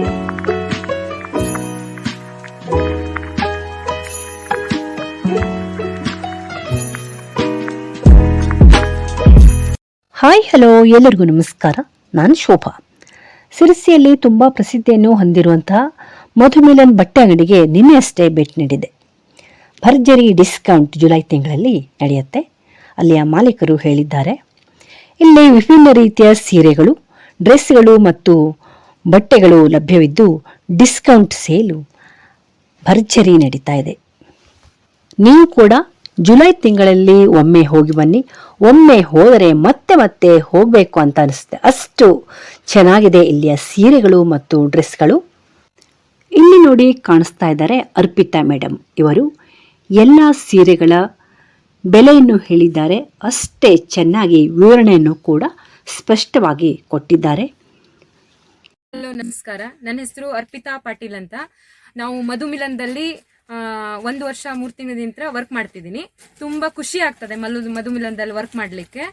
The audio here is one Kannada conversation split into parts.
ಹಾಯ್, ಹಲೋ, ಎಲ್ಲರಿಗೂ ನಮಸ್ಕಾರ. ನಾನು ಶೋಭಾ. ಸಿರಿಸಿಯಲ್ಲಿ ತುಂಬ ಪ್ರಸಿದ್ಧಿಯನ್ನು ಹೊಂದಿರುವಂತಹ ಮಧುಮಿಲನ್ ಬಟ್ಟೆ ಅಂಗಡಿಗೆ ನಿನ್ನೆಯಷ್ಟೇ ಭೇಟಿ ನೀಡಿದೆ ಭರ್ಜರಿ ಡಿಸ್ಕೌಂಟ್ ಜುಲೈ ತಿಂಗಳಲ್ಲಿ ನಡೆಯುತ್ತೆ. ಅಲ್ಲಿಯ ಮಾಲೀಕರು ಹೇಳಿದ್ದಾರೆ. ಇಲ್ಲಿ ವಿಭಿನ್ನ ರೀತಿಯ ಸೀರೆಗಳು, ಡ್ರೆಸ್ಗಳು ಮತ್ತು ಬಟ್ಟೆಗಳು ಲಭ್ಯವಿದ್ದು ಡಿಸ್ಕೌಂಟ್ ಸೇಲು ಭರ್ಜರಿ ನಡೀತಾ ಇದೆ. ನೀವು ಕೂಡ ಜುಲೈ ತಿಂಗಳಲ್ಲಿ ಒಮ್ಮೆ ಹೋಗಿ ಬನ್ನಿ. ಒಮ್ಮೆ ಹೋದರೆ ಮತ್ತೆ ಮತ್ತೆ ಹೋಗಬೇಕು ಅಂತ ಅನಿಸುತ್ತೆ. ಅಷ್ಟು ಚೆನ್ನಾಗಿದೆ ಇಲ್ಲಿಯ ಸೀರೆಗಳು ಮತ್ತು ಡ್ರೆಸ್ಗಳು. ಇಲ್ಲಿ ನೋಡಿ ಕಾಣಿಸ್ತಾ ಇದ್ದಾರೆ ಅರ್ಪಿತಾ ಮೇಡಮ್ ಇವರು. ಎಲ್ಲ ಸೀರೆಗಳ ಬೆಲೆಯನ್ನು ಹೇಳಿದ್ದಾರೆ. ಅಷ್ಟೇ ಚೆನ್ನಾಗಿ ವಿವರಣೆಯನ್ನು ಕೂಡ ಸ್ಪಷ್ಟವಾಗಿ ಕೊಟ್ಟಿದ್ದಾರೆ. ಹಲೋ ನಮಸ್ಕಾರ. ನನ್ನ ಹೆಸರು ಅರ್ಪಿತಾ ಪಾಟೀಲ್ ಅಂತ. ನಾವು ಮಧುಮಿಲನದಲ್ಲಿ ಒಂದು ವರ್ಷ, ಮೂರು ತಿಂಗಳಿಂದ ವರ್ಕ್ ಮಾಡ್ತಿದ್ದೀನಿ. ತುಂಬಾ ಖುಷಿ ಆಗ್ತದೆ ಮಲ್ಲು, ಮಧುಮಿಲನದಲ್ಲಿ ವರ್ಕ್ ಮಾಡ್ಲಿಕ್ಕೆ.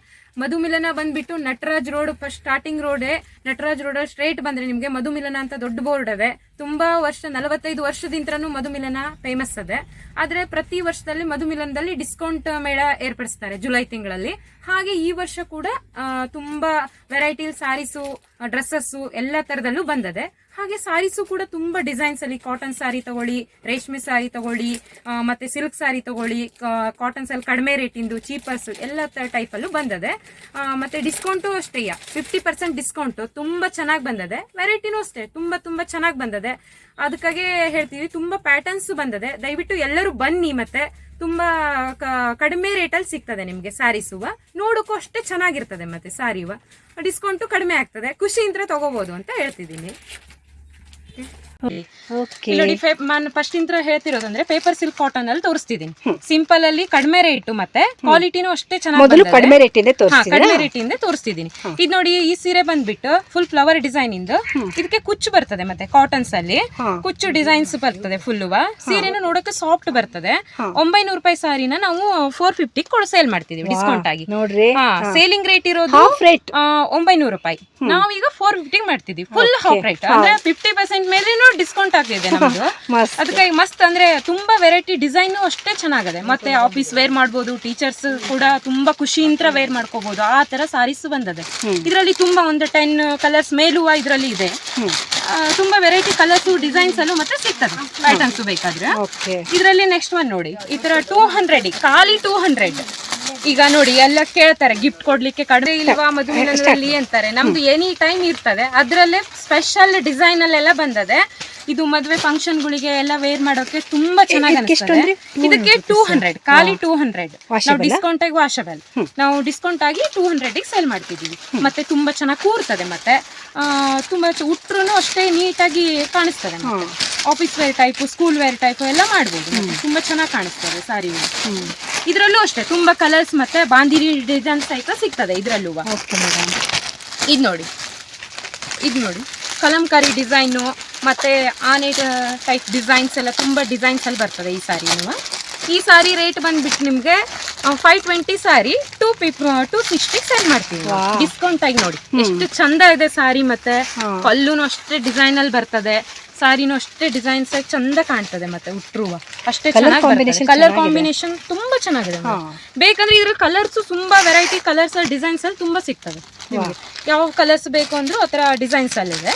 ಮಧುಮಿಲನ ಬಂದ್ಬಿಟ್ಟು ನಟರಾಜ್ ರೋಡ್ ಫಸ್ಟ್ ಸ್ಟಾರ್ಟಿಂಗ್ ರೋಡೇ ನಟರಾಜ್ ರೋಡ್ ಸ್ಟ್ರೇಟ್ ಬಂದ್ರೆ ನಿಮಗೆ ಮಧುಮಿಲನ ಅಂತ ದೊಡ್ಡ ಬೋರ್ಡ್ ಇದೆ ತುಂಬಾ ವರ್ಷ, ನಲವತ್ತೈದು ವರ್ಷದಿಂದನೂ ಮಧುಮಿಲನ ಫೇಮಸ್ ಅದೇ. ಆದ್ರೆ ಪ್ರತಿ ವರ್ಷದಲ್ಲಿ ಮಧುಮಿಲನದಲ್ಲಿ ಡಿಸ್ಕೌಂಟ್ ಮೇಳ ಏರ್ಪಡಿಸ್ತಾರೆ ಜುಲೈ ತಿಂಗಳಲ್ಲಿ. ಹಾಗೆ ಈ ವರ್ಷ ಕೂಡ ತುಂಬ ವೆರೈಟಿ ಸ್ಯಾರೀಸು ಡ್ರೆಸ್ಸಸ್ಸು ಎಲ್ಲ ತರದಲ್ಲೂ ಬಂದದೆ. ಹಾಗೆ ಸಾರೀಸು ಕೂಡ ತುಂಬಾ ಡಿಸೈನ್ಸ್ ಅಲ್ಲಿ ಕಾಟನ್ ಸಾರಿ ತಗೊಳ್ಳಿ, ರೇಷ್ಮೆ ಸಾರಿ ತಗೊಳ್ಳಿ ಮತ್ತೆ ಸಿಲ್ಕ್ ಸಾರಿ ತಗೊಳ್ಳಿ ಕಾಟನ್ಸ್ ಅಲ್ಲಿ ಕಡಿಮೆ ರೇಟಿಂದು ಚೀಪರ್ಸ್ ಎಲ್ಲ ಟೈಪ್ ಅಲ್ಲೂ ಬಂದದೆ. ಮತ್ತೆ ಡಿಸ್ಕೌಂಟು ಅಷ್ಟೇ ಫಿಫ್ಟಿ ಪರ್ಸೆಂಟ್ ಡಿಸ್ಕೌಂಟ್ ತುಂಬಾ ಚೆನ್ನಾಗಿ ಬಂದದೆ. ವೆರೈಟಿನೂ ಅಷ್ಟೇ, ತುಂಬಾ ತುಂಬಾ ಚೆನ್ನಾಗಿ ಬಂದದೆ. ಅದಕ್ಕಾಗಿ ಹೇಳ್ತೀವಿ, ತುಂಬಾ ಪ್ಯಾಟರ್ನ್ಸ್ ಬಂದದೆ. ದಯವಿಟ್ಟು ಎಲ್ಲರೂ ಬನ್ನಿ ಮತ್ತೆ, ತುಂಬಾ ಕಡಿಮೆ ರೇಟಲ್ಲಿ ಸಿಗ್ತದೆ ನಿಮಗೆ ಸ್ಯಾರೀಸುವ ನೋಡೋಕ್ಕೂ ಅಷ್ಟೇ ಚೆನ್ನಾಗಿರ್ತದೆ ಮತ್ತೆ ಸಾರಿಯುವ ಡಿಸ್ಕೌಂಟು ಕಡಿಮೆ ಆಗ್ತದೆ. ಖುಷಿಯಿಂದ ತಗೋಬಹುದು ಅಂತ ಹೇಳ್ತಿದ್ದೀನಿ. ಓಕೆ ಇಲ್ಲಿ ನೋಡಿ ನಾನು ಫಸ್ಟ್ ಇಂತ್ರ ಹೇಳ್ತಿರೋದಂದ್ರೆ ಪೇಪರ್ ಸಿಲ್ಕ್ ಕಾಟನ್ ಅಲ್ಲಿ ತೋರಿಸ್ತಿದ್ದೀನಿ. ಸಿಂಪಲ್ ಅಲ್ಲಿ ಕಡಿಮೆ ರೇಟ್ ಮತ್ತೆ ಕ್ವಾಲಿಟಿನೂ ಅಷ್ಟೇ ಚೆನ್ನಾಗಿ ಕಡಿಮೆ ರೇಟಿಂದ ಇಂದ ಕಡಿಮೆ ರೇಟ್ ರೇಟಿಂದ ತೋರಿಸ್ತಿದ್ದೀನಿ. ಇದು ನೋಡಿ ಈ ಸೀರೆ ಬಂದ್ಬಿಟ್ಟು ಫುಲ್ ಫ್ಲವರ್ ಡಿಸೈನ್ ಇಂದ. ಇದಕ್ಕೆ ಕುಚ್ಚು ಬರ್ತದೆ ಮತ್ತೆ ಕಾಟನ್ಸ್ ಅಲ್ಲಿ. ಕುಚ್ಚು ಡಿಸೈನ್ಸ್ ಬರ್ತದೆ ಫುಲ್ಲುವ ಸೀರೆನು ನೋಡಕ್ಕೆ ಸಾಫ್ಟ್ ಬರ್ತದೆ. ಒಂಬೈನೂರು ರೂಪಾಯಿ ಸಾರಿನ ನಾವು ಫೋರ್ ಫಿಫ್ಟಿ ಕೊಡ್ ಸೇಲ್ ಮಾಡ್ತಿದೀವಿ ಡಿಸ್ಕೌಂಟ್ ಆಗಿ. ನೋಡ್ರಿ. ಸೇಲಿಂಗ್ ರೇಟ್ ಇರೋದು ರೇಟ್ ಒಂಬೈನೂರು ರೂಪಾಯಿ. ನಾವೀಗ ಫೋರ್ ಫಿಫ್ಟಿ ಮಾಡ್ತಿದೀವಿ. ಫುಲ್ ಹಾಫ್ ರೇಟ್ ಅಂದ್ರೆ ಫಿಫ್ಟಿ ಪರ್ಸೆಂಟ್ ಮೇಲೇನು ಡಿಸ್ಕೌಂಟ್ ಆಗ್ತಿದೆ ನಮ್ದು. ಮಸ್ತ್. ಅದಕ್ಕೆ ಮಸ್ತ್ ಅಂದ್ರೆ ತುಂಬಾ ವೆರೈಟಿ ಡಿಸೈನ್ ಅಷ್ಟೇ ಚೆನ್ನಾಗಿದೆ. ಮತ್ತೆ ಆಫೀಸ್ ವೇರ್ ಮಾಡ್ಬೋದು ಟೀಚರ್ಸ್ ಕೂಡ ತುಂಬಾ ಖುಷಿಯಿಂದ ವೇರ್ ಮಾಡ್ಕೋಬಹುದು ಆ ತರ ಸಾರೀಸ್ ಬಂದದೆ. ಇದರಲ್ಲಿ ತುಂಬಾ ಒಂದು ಟೆನ್ ಕಲರ್ಸ್ ಮೇಲುವ ಇದರಲ್ಲಿ ಇದೆ. ತುಂಬಾ ವೆರೈಟಿ ಕಲರ್ಸ್ ಡಿಸೈನ್ಸ್ ಅಲ್ಲೂ ಮತ್ತೆ ಸಿಗ್ತದೆ. ಪ್ಯಾಟರ್ನ್ಸ್ ಬೇಕಾದ್ರೆ. ಇದರಲ್ಲಿ ನೆಕ್ಸ್ಟ್ ಒನ್ ನೋಡಿ. ಈ ತರ ಟೂ ಹಂಡ್ರೆಡ್ ಖಾಲಿ ಟೂ ಹಂಡ್ರೆಡ್ ಈಗ ನೋಡಿ ಎಲ್ಲ ಕೇಳ್ತಾರೆ ಗಿಫ್ಟ್ ಕೊಡ್ಲಿಕ್ಕೆ ಕಡಿಮೆ ಇಲ್ವಾ ಮದುವೆನಲ್ಲಿ ಅಂತಾರೆ. ನಮ್ದು ಎನಿ ಟೈಮ್ ಇರ್ತದೆ. ಅದ್ರಲ್ಲೇ ಸ್ಪೆಷಲ್ ಡಿಸೈನ್ ಅಲ್ಲೆಲ್ಲ ಬಂದದೆ. ಇದು ಮದುವೆ ಫಂಕ್ಷನ್ ಗಳಿಗೆ ಎಲ್ಲ ವೇರ್ ಮಾಡೋಕೆ ತುಂಬಾ ಚೆನ್ನಾಗಿ ಅನಿಸ್ತದೆ. ಇದಕ್ಕೆ ಟೂ ಹಂಡ್ರೆಡ್. ಖಾಲಿ ಟೂ ಹಂಡ್ರೆಡ್ ನಾವು ಡಿಸ್ಕೌಂಟ್ ಆಗಿ ವಾಷಬಲ್ ನಾವು ಡಿಸ್ಕೌಂಟ್ ಆಗಿ ಟೂ ಹಂಡ್ರೆಡ್ ಸೇಲ್ ಮಾಡ್ತಿದೀವಿ. ಮತ್ತೆ ತುಂಬಾ ಚೆನ್ನಾಗಿ ಕೂರ್ತದೆ ಮತ್ತೆ. ತುಂಬಾ ಉಟ್ರು ಅಷ್ಟೇ ನೀಟಾಗಿ ಕಾಣಿಸ್ತದೆ office wear type school wear type ಎಲ್ಲ ಮಾಡ್ಬೋದು. ತುಂಬಾ ಚೆನ್ನಾಗಿ ಕಾಣಿಸ್ತದೆ ಸಾರಿ ಇದರಲ್ಲೂ ಅಷ್ಟೇ ತುಂಬಾ ಕಲರ್ಸ್ ಮತ್ತೆ ಬಾಂದಿರಿ ಡಿಸೈನ್ ಸಹಿತ ಸಿಗ್ತದೆ ಇದರಲ್ಲೂ ಇದು ನೋಡಿ. ಇದು ನೋಡಿ. ಕಲಂಕಾರಿ ಡಿಸೈನು ಮತ್ತೆ ಆನೆ ಟೈಪ್ ಡಿಸೈನ್ಸ್ ಎಲ್ಲ ತುಂಬಾ ಡಿಸೈನ್ಸ್ ಅಲ್ಲಿ ಬರ್ತದೆ ಈ ಸಾರಿನು ಈ ಸಾರಿ ರೇಟ್ ಬಂದ್ಬಿಟ್ಟು ನಿಮ್ಗೆ five twenty sari two fif two sixty sell ಮಾಡ್ತೀವಿ ಡಿಸ್ಕೌಂಟ್ ಆಗಿ ನೋಡಿ. ಎಷ್ಟು ಚಂದ ಇದೆ ಸಾರಿ ಮತ್ತೆ. ಪಲ್ಲುನು ಅಷ್ಟೇ ಡಿಸೈನ್ ಅಲ್ಲಿ ಬರ್ತದೆ. ಸಾರಿನೂ ಅಷ್ಟೇ ಡಿಸೈನ್ಸ್ ಆಗಿ ಚಂದ ಕಾಣ್ತದೆ ಮತ್ತೆ ಉಟ್ರುವ. ಅಷ್ಟೇ ಚೆನ್ನಾಗಿ ಕಲರ್ ಕಾಂಬಿನೇಷನ್ ತುಂಬಾ ಚೆನ್ನಾಗಿದೆ. ಬೇಕಂದ್ರೆ ಇದ್ರ ಕಲರ್ಸ್ ತುಂಬಾ ವೆರೈಟಿ ಕಲರ್ಸ್ ಡಿಸೈನ್ಸ್ ಅಲ್ಲಿ ತುಂಬಾ ಸಿಗ್ತದೆ ನಿಮ್ಗೆ. ಯಾವ ಕಲರ್ಸ್ ಬೇಕು ಅಂದ್ರೂ ಆ ತರ ಡಿಸೈನ್ಸ್ ಅಲ್ಲಿದೆ.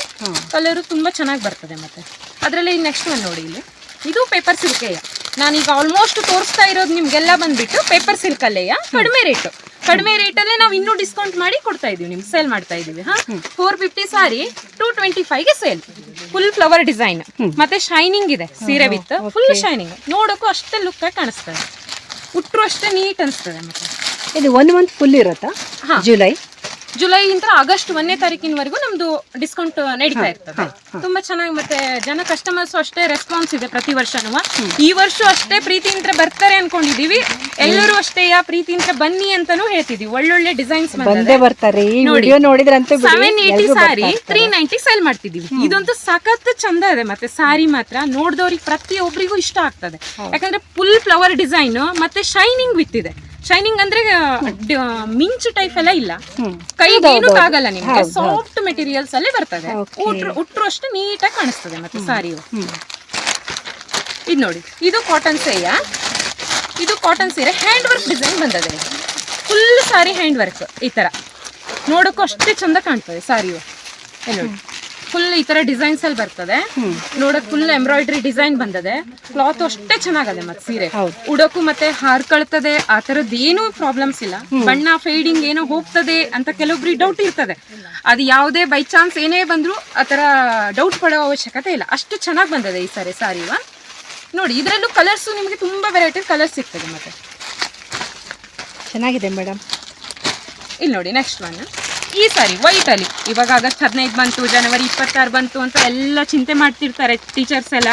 ಕಲರ್ ತುಂಬಾ ಚೆನ್ನಾಗಿ ಬರ್ತದೆ ಮತ್ತೆ. ಅದರಲ್ಲಿ ನೆಕ್ಸ್ಟ್ ಒಂದು ನೋಡಿ ಇಲ್ಲಿ. ಇದು ಪೇಪರ್ ಸಿಲ್ಕೆಯ ನಾನೀಗ ಆಲ್ಮೋಸ್ಟ್ ತೋರಿಸ್ತಾ ಇರೋದು ನಿಮ್ಗೆಲ್ಲ ಬಂದ್ಬಿಟ್ಟು ಪೇಪರ್ ಸಿಲ್ಕ್ ಅಲ್ಲೆಯ ಕಡಿಮೆ ರೇಟು ಕಡಿಮೆ ರೇಟಲ್ಲೇ ನಾವು ಇನ್ನೂ ಡಿಸ್ಕೌಂಟ್ ಮಾಡಿ ಕೊಡ್ತಾ ಇದೀವಿ ನಿಮ್ಗೆ ಸೇಲ್ ಮಾಡ್ತಾ ಇದೀವಿ ಹಾ? Four fifty sari two twenty ಫೈವ್ಗೆ sale full flower design ಮತ್ತೆ ಶೈನಿಂಗ್ ಇದೆ ಸೀರೆ ವಿತ್ ಫುಲ್ ಶೈನಿಂಗ್ ನೋಡೋಕ್ಕೂ ಅಷ್ಟೇ ಲುಕ್ ಆಗಿ ಕಾಣಿಸ್ತದೆ. ಉಟ್ಟರು ಅಷ್ಟೇ ನೀಟ್ ಅನಿಸ್ತದೆ ಮತ್ತೆ. ಇದು ಒನ್ ಮಂತ್ ಫುಲ್ ಇರುತ್ತಾ. ಜುಲೈ ಜುಲೈ ಇಂದ ಆಗಸ್ಟ್ ಒಂದನೇ ತಾರೀಕಿನವರೆಗೂ ನಮ್ದು ಡಿಸ್ಕೌಂಟ್ ನಡೀತಾ ಇರ್ತದೆ. ತುಂಬಾ ಚೆನ್ನಾಗಿ ಮತ್ತೆ ಜನ ಕಸ್ಟಮರ್ಸ್ ಅಷ್ಟೇ ರೆಸ್ಪಾನ್ಸ್ ಇದೆ ಪ್ರತಿ ವರ್ಷನೂ. ಈ ವರ್ಷ ಅಷ್ಟೇ ಪ್ರೀತಿಯಿಂದ ಬರ್ತಾರೆ ಅನ್ಕೊಂಡಿದೀವಿ. ಎಲ್ಲರೂ ಅಷ್ಟೇ ಯಾ ಪ್ರೀತಿಯಿಂದ ಬನ್ನಿ ಅಂತಾನೂ ಹೇಳ್ತಿದೀವಿ. ಒಳ್ಳೊಳ್ಳೆ ಡಿಸೈನ್ಸ್ ಬಂದೇ ಬರ್ತಾರೆ. ಸೆವೆನ್ ಎಲ್ರೂ ಸಾರಿ ತ್ರೀ ನೈಂಟಿ ಸೇಲ್ ಮಾಡ್ತಿದೀವಿ. ಇದಂತೂ ಸಖತ್ ಚಂದ ಇದೆ ಮತ್ತೆ ಸಾರಿ ಮಾತ್ರ. ನೋಡ್ದವ್ರಿಗೆ ಪ್ರತಿಯೊಬ್ಬರಿಗೂ ಇಷ್ಟ ಆಗ್ತದೆ. ಯಾಕಂದ್ರೆ ಫುಲ್ ಫ್ಲವರ್ ಡಿಸೈನ್ ಮತ್ತೆ ಶೈನಿಂಗ್ ವಿತ್ ಇದೆ. ಶೈನಿಂಗ್ ಅಂದ್ರೆ ಮಿಂಚು ಟೈಪ್ ಎಲ್ಲ ಇಲ್ಲ. ಕೈಗೆ ಏನು ಆಗಲ್ಲ ನಿಮ್ಗೆ. ಸಾಫ್ಟ್ ಮೆಟೀರಿಯಲ್ಸ್ ಅಲ್ಲೇ ಬರ್ತದೆ. ಉಟ್ರು ಉಟ್ರು ಅಷ್ಟು ನೀಟಾಗಿ ಕಾಣಿಸ್ತದೆ ಮತ್ತೆ ಸಾರಿಯು. ಇದು ನೋಡಿ. ಇದು ಕಾಟನ್ ಸೇಯ ಇದು ಕಾಟನ್ ಸೀರೆ. ಹ್ಯಾಂಡ್ ವರ್ಕ್ ಡಿಸೈನ್ ಬಂದದೆ. ಫುಲ್ ಸಾರಿ ಹ್ಯಾಂಡ್ ವರ್ಕ್ ಈ ತರ. ನೋಡಕ್ಕೂ ಅಷ್ಟೇ ಚಂದ ಕಾಣ್ತದೆ ಸಾರಿಯು. ನೋಡಿ. ಫುಲ್ ಈ ತರ ಡಿಸೈನ್ಸ್ ಅಲ್ಲಿ ಬರ್ತದೆ. ನೋಡಕ್ ಫುಲ್ ಎಂಬ್ರಾಯ್ಡ್ರಿ ಡಿಸೈನ್ ಬಂದದೆ. ಕ್ಲಾತ್ ಅಷ್ಟೇ ಚೆನ್ನಾಗದೆ ಮತ್ತೆ ಸೀರೆ. ಉಡೋಕು ಮತ್ತೆ ಹಾರ್ಕೊಳ್ತದೆ ಆ ತರದ್ ಏನು ಪ್ರಾಬ್ಲಮ್ಸ್ ಇಲ್ಲ. ಬಣ್ಣ ಫೇಡಿಂಗ್ ಏನೋ ಹೋಗ್ತದೆ ಅಂತ ಕೆಲವೊಬ್ರಿಗೆ ಡೌಟ್ ಇರ್ತದೆ. ಅದು ಯಾವುದೇ ಬೈ ಚಾನ್ಸ್ ಏನೇ ಬಂದ್ರು ಆ ತರ ಡೌಟ್ ಪಡೋ ಅವಶ್ಯಕತೆ ಇಲ್ಲ. ಅಷ್ಟು ಚೆನ್ನಾಗಿ ಬಂದದೆ ಈ ಸಾರಿ ಸಾರಿವ ನೋಡಿ ಇದರಲ್ಲೂ ಕಲರ್ಸ್ ನಿಮಗೆ ತುಂಬಾ ವೆರೈಟಿ ಕಲರ್ಸ್ ಸಿಗ್ತದೆ ಮತ್ತೆ. ಚೆನ್ನಾಗಿದೆ ಮೇಡಮ್ ಇಲ್ಲಿ ನೋಡಿ ನೆಕ್ಸ್ಟ್ ಒನ್ ಈ ಸಾರಿ ವೈಟ್ ಅಲ್ಲಿ. ಇವಾಗ ಆಗಸ್ಟ್ ಹದಿನೈದು ಬಂತು ಜನವರಿ ಇಪ್ಪತ್ತಾರು ಬಂತು ಅಂತ ಎಲ್ಲ ಚಿಂತೆ ಮಾಡ್ತಿರ್ತಾರೆ ಟೀಚರ್ಸ್ ಎಲ್ಲ.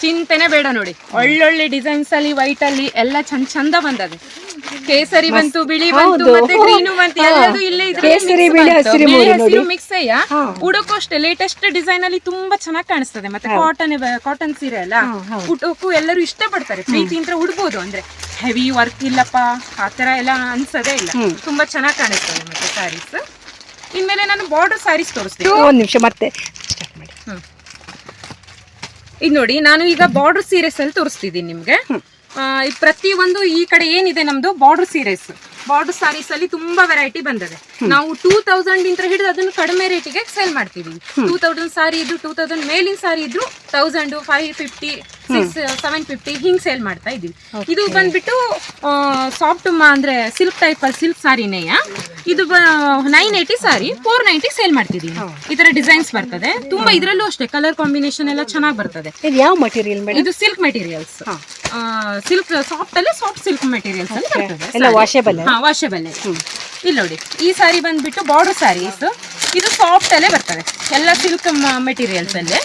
ಚಿಂತೆನೆ ಬೇಡ ನೋಡಿ. ಒಳ್ಳೊಳ್ಳೆ ಡಿಸೈನ್ಸ್ ಅಲ್ಲಿ ವೈಟ್ ಅಲ್ಲಿ ಎಲ್ಲ ಚಂದ ಚಂದ ಬಂದದೆ ಕೇಸರಿ ಬಂತು ಬಿಳಿ ಬಂತು. ಮತ್ತೆ ಗ್ರೀನು ಬಂತು. ಎಲ್ಲದೂ ಇಲ್ಲೇ ಇದ್ರೆ. ಮಿಕ್ಸ್ ಅಯ್ಯ. ಉಡೋಕ್ಕೂ ಅಷ್ಟೇ ಲೇಟೆಸ್ಟ್ ಡಿಸೈನ್ ಅಲ್ಲಿ ತುಂಬಾ ಚೆನ್ನಾಗಿ ಕಾಣಿಸ್ತದೆ. ಮತ್ತೆ ಕಾಟನ್ ಕಾಟನ್ ಸೀರೆ ಅಲ್ಲ? ಉಡೋಕು ಎಲ್ಲರೂ ಇಷ್ಟ ಇಷ್ಟಪಡ್ತಾರೆ ಪ್ರೀತಿಯಿಂದ ಉಡ್ಬೋದು ಅಂದ್ರೆ. ಹೆವಿ ವರ್ಕ್ ಇಲ್ಲಪ್ಪ. ಆ ತರ ಎಲ್ಲ ಅನ್ಸದೇ ಇಲ್ಲ. ತುಂಬಾ ಚೆನ್ನಾಗಿ ಕಾಣಿಸ್ತದೆ ಮತ್ತೆ ಸ್ಯಾರೀಸ್ ಇನ್ಮೇಲೆ ನಾನು ಬಾರ್ಡರ್ ಸ್ಯಾರೀಸ್ ತೋರಿಸ್ತೀನಿ. ಒಂದ್ ನಿಮಿಷ ಮತ್ತೆ. ಸ್ಟಾರ್ಟ್ ಮಾಡಿ. ಇದು ನೋಡಿ ನಾನು ಈಗ ಬಾರ್ಡರ್ ಸೀರೆಸ್ ಅಲ್ಲಿ ತೋರಿಸ್ತಿದ್ದೀನಿ ನಿಮ್ಗೆ. ಆ, ಈ ಪ್ರತಿ ಒಂದು ಈ ಕಡೆ ಏನಿದೆ ನಮ್ದು? ಬಾರ್ಡರ್ ಸೀರೆಸ್ ಬಾರ್ಡರ್ ಸಾರೀಸ್ ಅಲ್ಲಿ ತುಂಬಾ ವೆರೈಟಿ ಬಂದಿದೆ. ನಾವು ಟೂ ತೌಸಂಡ್ ಇಂದ ಹಿಡಿದು ಅದನ್ನು ಕಡಿಮೆ ರೇಟಿಗೆ ಸೇಲ್ ಮಾಡ್ತೀವಿ. ಟೂ ತೌಸಂಡ್ ಸಾರಿ ಇದ್ರು ಟೂ ತೌಸಂಡ್ ಮೇಲಿನ ಸಾರಿ ಇದ್ರು thousand five fifty six seven fifty ಹಿಂಗ್ ಸೇಲ್ ಮಾಡ್ತಾ ಇದೀವಿ ಇದು ಬಂದ್ಬಿಟ್ಟು ಸಾಫ್ಟ್ ಅಂದ್ರೆ ಸಿಲ್ಕ್ ಟೈಪ್ ಅಲ್ಲಿ ಸಿಲ್ಕ್ ಸಾರಿನೇಯ ಇದು nine eighty sari four ninety sale ಮಾಡ್ತಿದೀವಿ. ಈ ತರ ಡಿಸೈನ್ಸ್ ಬರ್ತದೆ. ತುಂಬಾ ಇದ್ರಲ್ಲೂ ಅಷ್ಟೇ ಕಲರ್ ಕಾಂಬಿನೇಷನ್ ಎಲ್ಲ ಚೆನ್ನಾಗಿ ಬರ್ತದೆ. ಇದು ಯಾವ ಮಟೀರಿಯಲ್ ಇದು ಸಿಲ್ಕ್ ಮೆಟೀರಿಯಲ್ಸ್ ಸಿಲ್ಕ್ ಸಾಫ್ಟ್ ಅಲ್ಲಿ ಸಾಫ್ಟ್ ಸಿಲ್ಕ್ ಮೆಟೀರಿಯಲ್ಸ್ ಅಲ್ಲಿ ಬರ್ತದೆ ಹಾ ವಾಷಬಲ್ ಇಲ್ಲಿ ನೋಡಿ ಈ ಸಾರಿ ಬಂದ್ಬಿಟ್ಟು ಬಾರ್ಡರ್ ಸ್ಯಾರೀಸ್ ಇದು ಸಾಫ್ಟ್ ಅಲ್ಲೇ ಬರ್ತದೆ. ಎಲ್ಲ ಸಿಲ್ಕ್ ಮೆಟೀರಿಯಲ್ಸ್ ಅಲ್ಲೇ.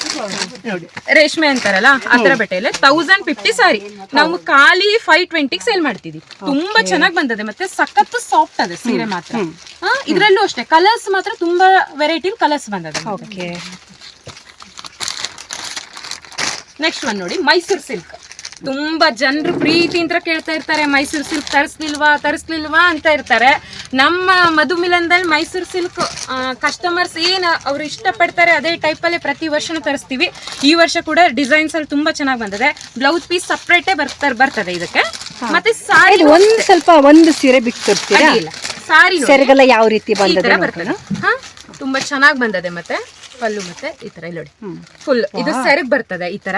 ನೋಡಿ ರೇಷ್ಮೆ ಅಂತಾರಲ್ಲ ಅದರ ತರ ಬಟ್ಟೆಯಲ್ಲೇ. Thousand fifty sari. ನಾವು ಖಾಲಿ ಫೈವ್ ಟ್ವೆಂಟಿಗೆ ಸೇಲ್ ಮಾಡ್ತೀವಿ ತುಂಬಾ ಚೆನ್ನಾಗಿ ಬಂದದೆ. ಮತ್ತೆ ಸಖತ್ತು ಸಾಫ್ಟ್ ಅದೇ ಸೀರೆ ಮಾತ್ರ. ಇದರಲ್ಲೂ ಇದ್ರಲ್ಲೂ ಅಷ್ಟೇ. ಕಲರ್ಸ್ ಮಾತ್ರ ತುಂಬಾ ವೆರೈಟಿ ಕಲರ್ಸ್ ಬಂದದೆ ಓಕೆ ನೆಕ್ಸ್ಟ್ ಒನ್ ನೋಡಿ ಮೈಸೂರು ಸಿಲ್ಕ್ ತುಂಬಾ ಜನರು ಪ್ರೀತಿಯಿಂದ ಅಂತ ಕೇಳ್ತಾ ಇರ್ತಾರೆ ಮೈಸೂರು ಸಿಲ್ಕ್ ತರಿಸ್ಲಿಲ್ವಾ ತರಿಸ್ಲಿಲ್ವಾ ಅಂತ ಇರ್ತಾರೆ. ನಮ್ಮ ಮಧುಮಿಲನದಲ್ಲಿ ಮೈಸೂರು ಸಿಲ್ಕ್ ಕಸ್ಟಮರ್ಸ್ ಏನು ಅವರು ಇಷ್ಟಪಡ್ತಾರೆ ಅದೇ ಟೈಪಲ್ಲೇ ಪ್ರತಿ ವರ್ಷನೂ ತರಿಸ್ತೀವಿ. ಈ ವರ್ಷ ಕೂಡ ಡಿಸೈನ್ಸ್ ಅಲ್ಲಿ ತುಂಬಾ ಚೆನ್ನಾಗಿ ಬಂದಿದೆ. ಬ್ಲೌಸ್ ಪೀಸ್ ಸಪ್ರೇಟೇ ಬರ್ತಾರೆ ಬರ್ತದೆ ಇದಕ್ಕೆ. ಮತ್ತೆ ಸಾರಿ ಒಂದು ಸ್ವಲ್ಪ ಒಂದು ಸೀರೆ ಬಿಟ್ಟು ತೋರಿಸ್ತೀರಾ ಇಲ್ಲ ಸಾರಿ. ಯಾವ ರೀತಿ ಬಂದಿದೆ ಬರ್ತದೆ. ಹಾ ತುಂಬಾ ಚೆನ್ನಾಗಿ ಬಂದಿದೆ ಮತ್ತೆ. ಪಲ್ಲು ಮತ್ತೆ ಈ ತರ ಇಲ್ಲಿ ನೋಡಿ. ಫುಲ್ ಇದು ಸೆರಗ್ ಬರ್ತದೆ ಈ ತರ.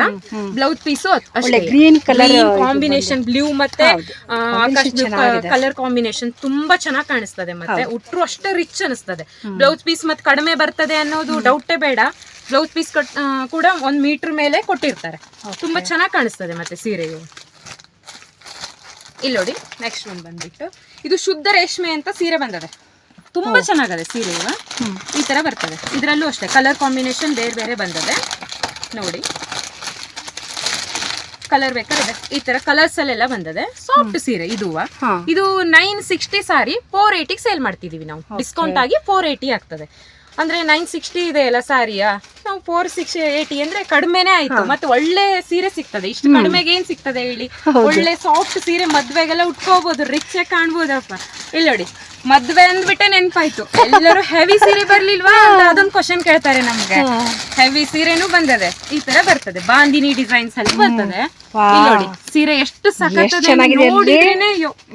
ಬ್ಲೌಸ್ ಪೀಸು ಅಷ್ಟೇ. ಗ್ರೀನ್ ಕಲರ್ ಕಾಂಬಿನೇಷನ್ ಬ್ಲೂ ಮತ್ತೆ. ಕಲರ್ ಕಾಂಬಿನೇಷನ್ ತುಂಬಾ ಚೆನ್ನಾಗಿ ಕಾಣಿಸ್ತದೆ ಮತ್ತೆ. ಉಟ್ರು ಅಷ್ಟೇ ರಿಚ್ ಅನಿಸ್ತದೆ. ಬ್ಲೌಸ್ ಪೀಸ್ ಮತ್ತೆ ಕಡಿಮೆ ಬರ್ತದೆ ಅನ್ನೋದು ಡೌಟೇ ಬೇಡ. ಬ್ಲೌಸ್ ಪೀಸ್ ಕೂಡ ಒಂದ್ ಮೀಟರ್ ಮೇಲೆ ಕೊಟ್ಟಿರ್ತಾರೆ. ತುಂಬಾ ಚೆನ್ನಾಗಿ ಕಾಣಿಸ್ತದೆ ಮತ್ತೆ ಸೀರೆಯು ಇಲ್ಲಿ ನೋಡಿ ನೆಕ್ಸ್ಟ್ ಒಂದು ಬಂದ್ಬಿಟ್ಟು. ಇದು ಶುದ್ಧ ರೇಷ್ಮೆ ಅಂತ ಸೀರೆ ಬಂದದೆ. ತುಂಬಾ ಚೆನ್ನಾಗಿದೆ ಸೀರೆ ಇವ. ಈ ತರ ಬರ್ತದೆ. ಇದರಲ್ಲೂ ಅಷ್ಟೇ ಕಲರ್ ಕಾಂಬಿನೇಷನ್ ಬೇರೆ ಬೇರೆ ಬಂದದೆ. ನೋಡಿ. ಕಲರ್ ಬೇಕಾದ್ರೆ ಈ ತರ ಕಲರ್ಸ್ ಅಲ್ಲೆಲ್ಲ ಬಂದದೆ. ಸಾಫ್ಟ್ ಸೀರೆ ಇದು ಇದು ನೈನ್ ಸಿಕ್ಸ್ಟಿ ಸಾರಿ ಫೋರ್ ಏಯ್ಟಿಗೆ ಸೇಲ್ ಮಾಡ್ತಿದೀವಿ ನಾವು. ಡಿಸ್ಕೌಂಟ್ ಆಗಿ ಫೋರ್ ಏಯ್ಟಿ ಆಗ್ತದೆ. ಅಂದ್ರೆ ನೈನ್ ಸಿಕ್ಸ್ಟಿ ಇದೆ ಅಲ್ಲ ಸಾರಿಯಾ ನಾವು ಫೋರ್ ಸಿಕ್ಸ್ ಏಯ್ಟಿ ಅಂದ್ರೆ ಕಡಿಮೆನೆ ಆಯ್ತು. ಮತ್ತೆ ಒಳ್ಳೆ ಸೀರೆ ಸಿಗ್ತದೆ. ಇಷ್ಟು ಕಡಿಮೆಗೆ ಏನ್ ಸಿಗ್ತದೆ ಹೇಳಿ? ಒಳ್ಳೆ ಸಾಫ್ಟ್ ಸೀರೆ ಮದ್ವೆಗೆಲ್ಲ ಉಟ್ಕೋಬಹುದು ರಿಚ್ ಕಾಣ್ಬೋದಪ್ಪ. ಇಲ್ಲಿ ನೋಡಿ. ಮದ್ವೆ ಅಂದ್ಬಿಟ್ಟೆ ನೆನ್ಪಾಯ್ತು. ಎಲ್ಲರೂ ಹೆವಿ ಸೀರೆ ಬರ್ಲಿಲ್ವಾ ಅಂತ ಅದೊಂದು ಕ್ವಶನ್ ಕೇಳ್ತಾರೆ ನಮ್ಗೆ. ಹೆವಿ ಸೀರೆನೂ ಬಂದದೆ. ಈ ತರ ಬರ್ತದೆ. ಬಾಂದಿನಿ ಡಿಸೈನ್ಸ್ ಅಲ್ಲಿ ಬರ್ತದೆ. ಇಲ್ಲಿ ನೋಡಿ ಸೀರೆ ಎಷ್ಟು ಸಖತ್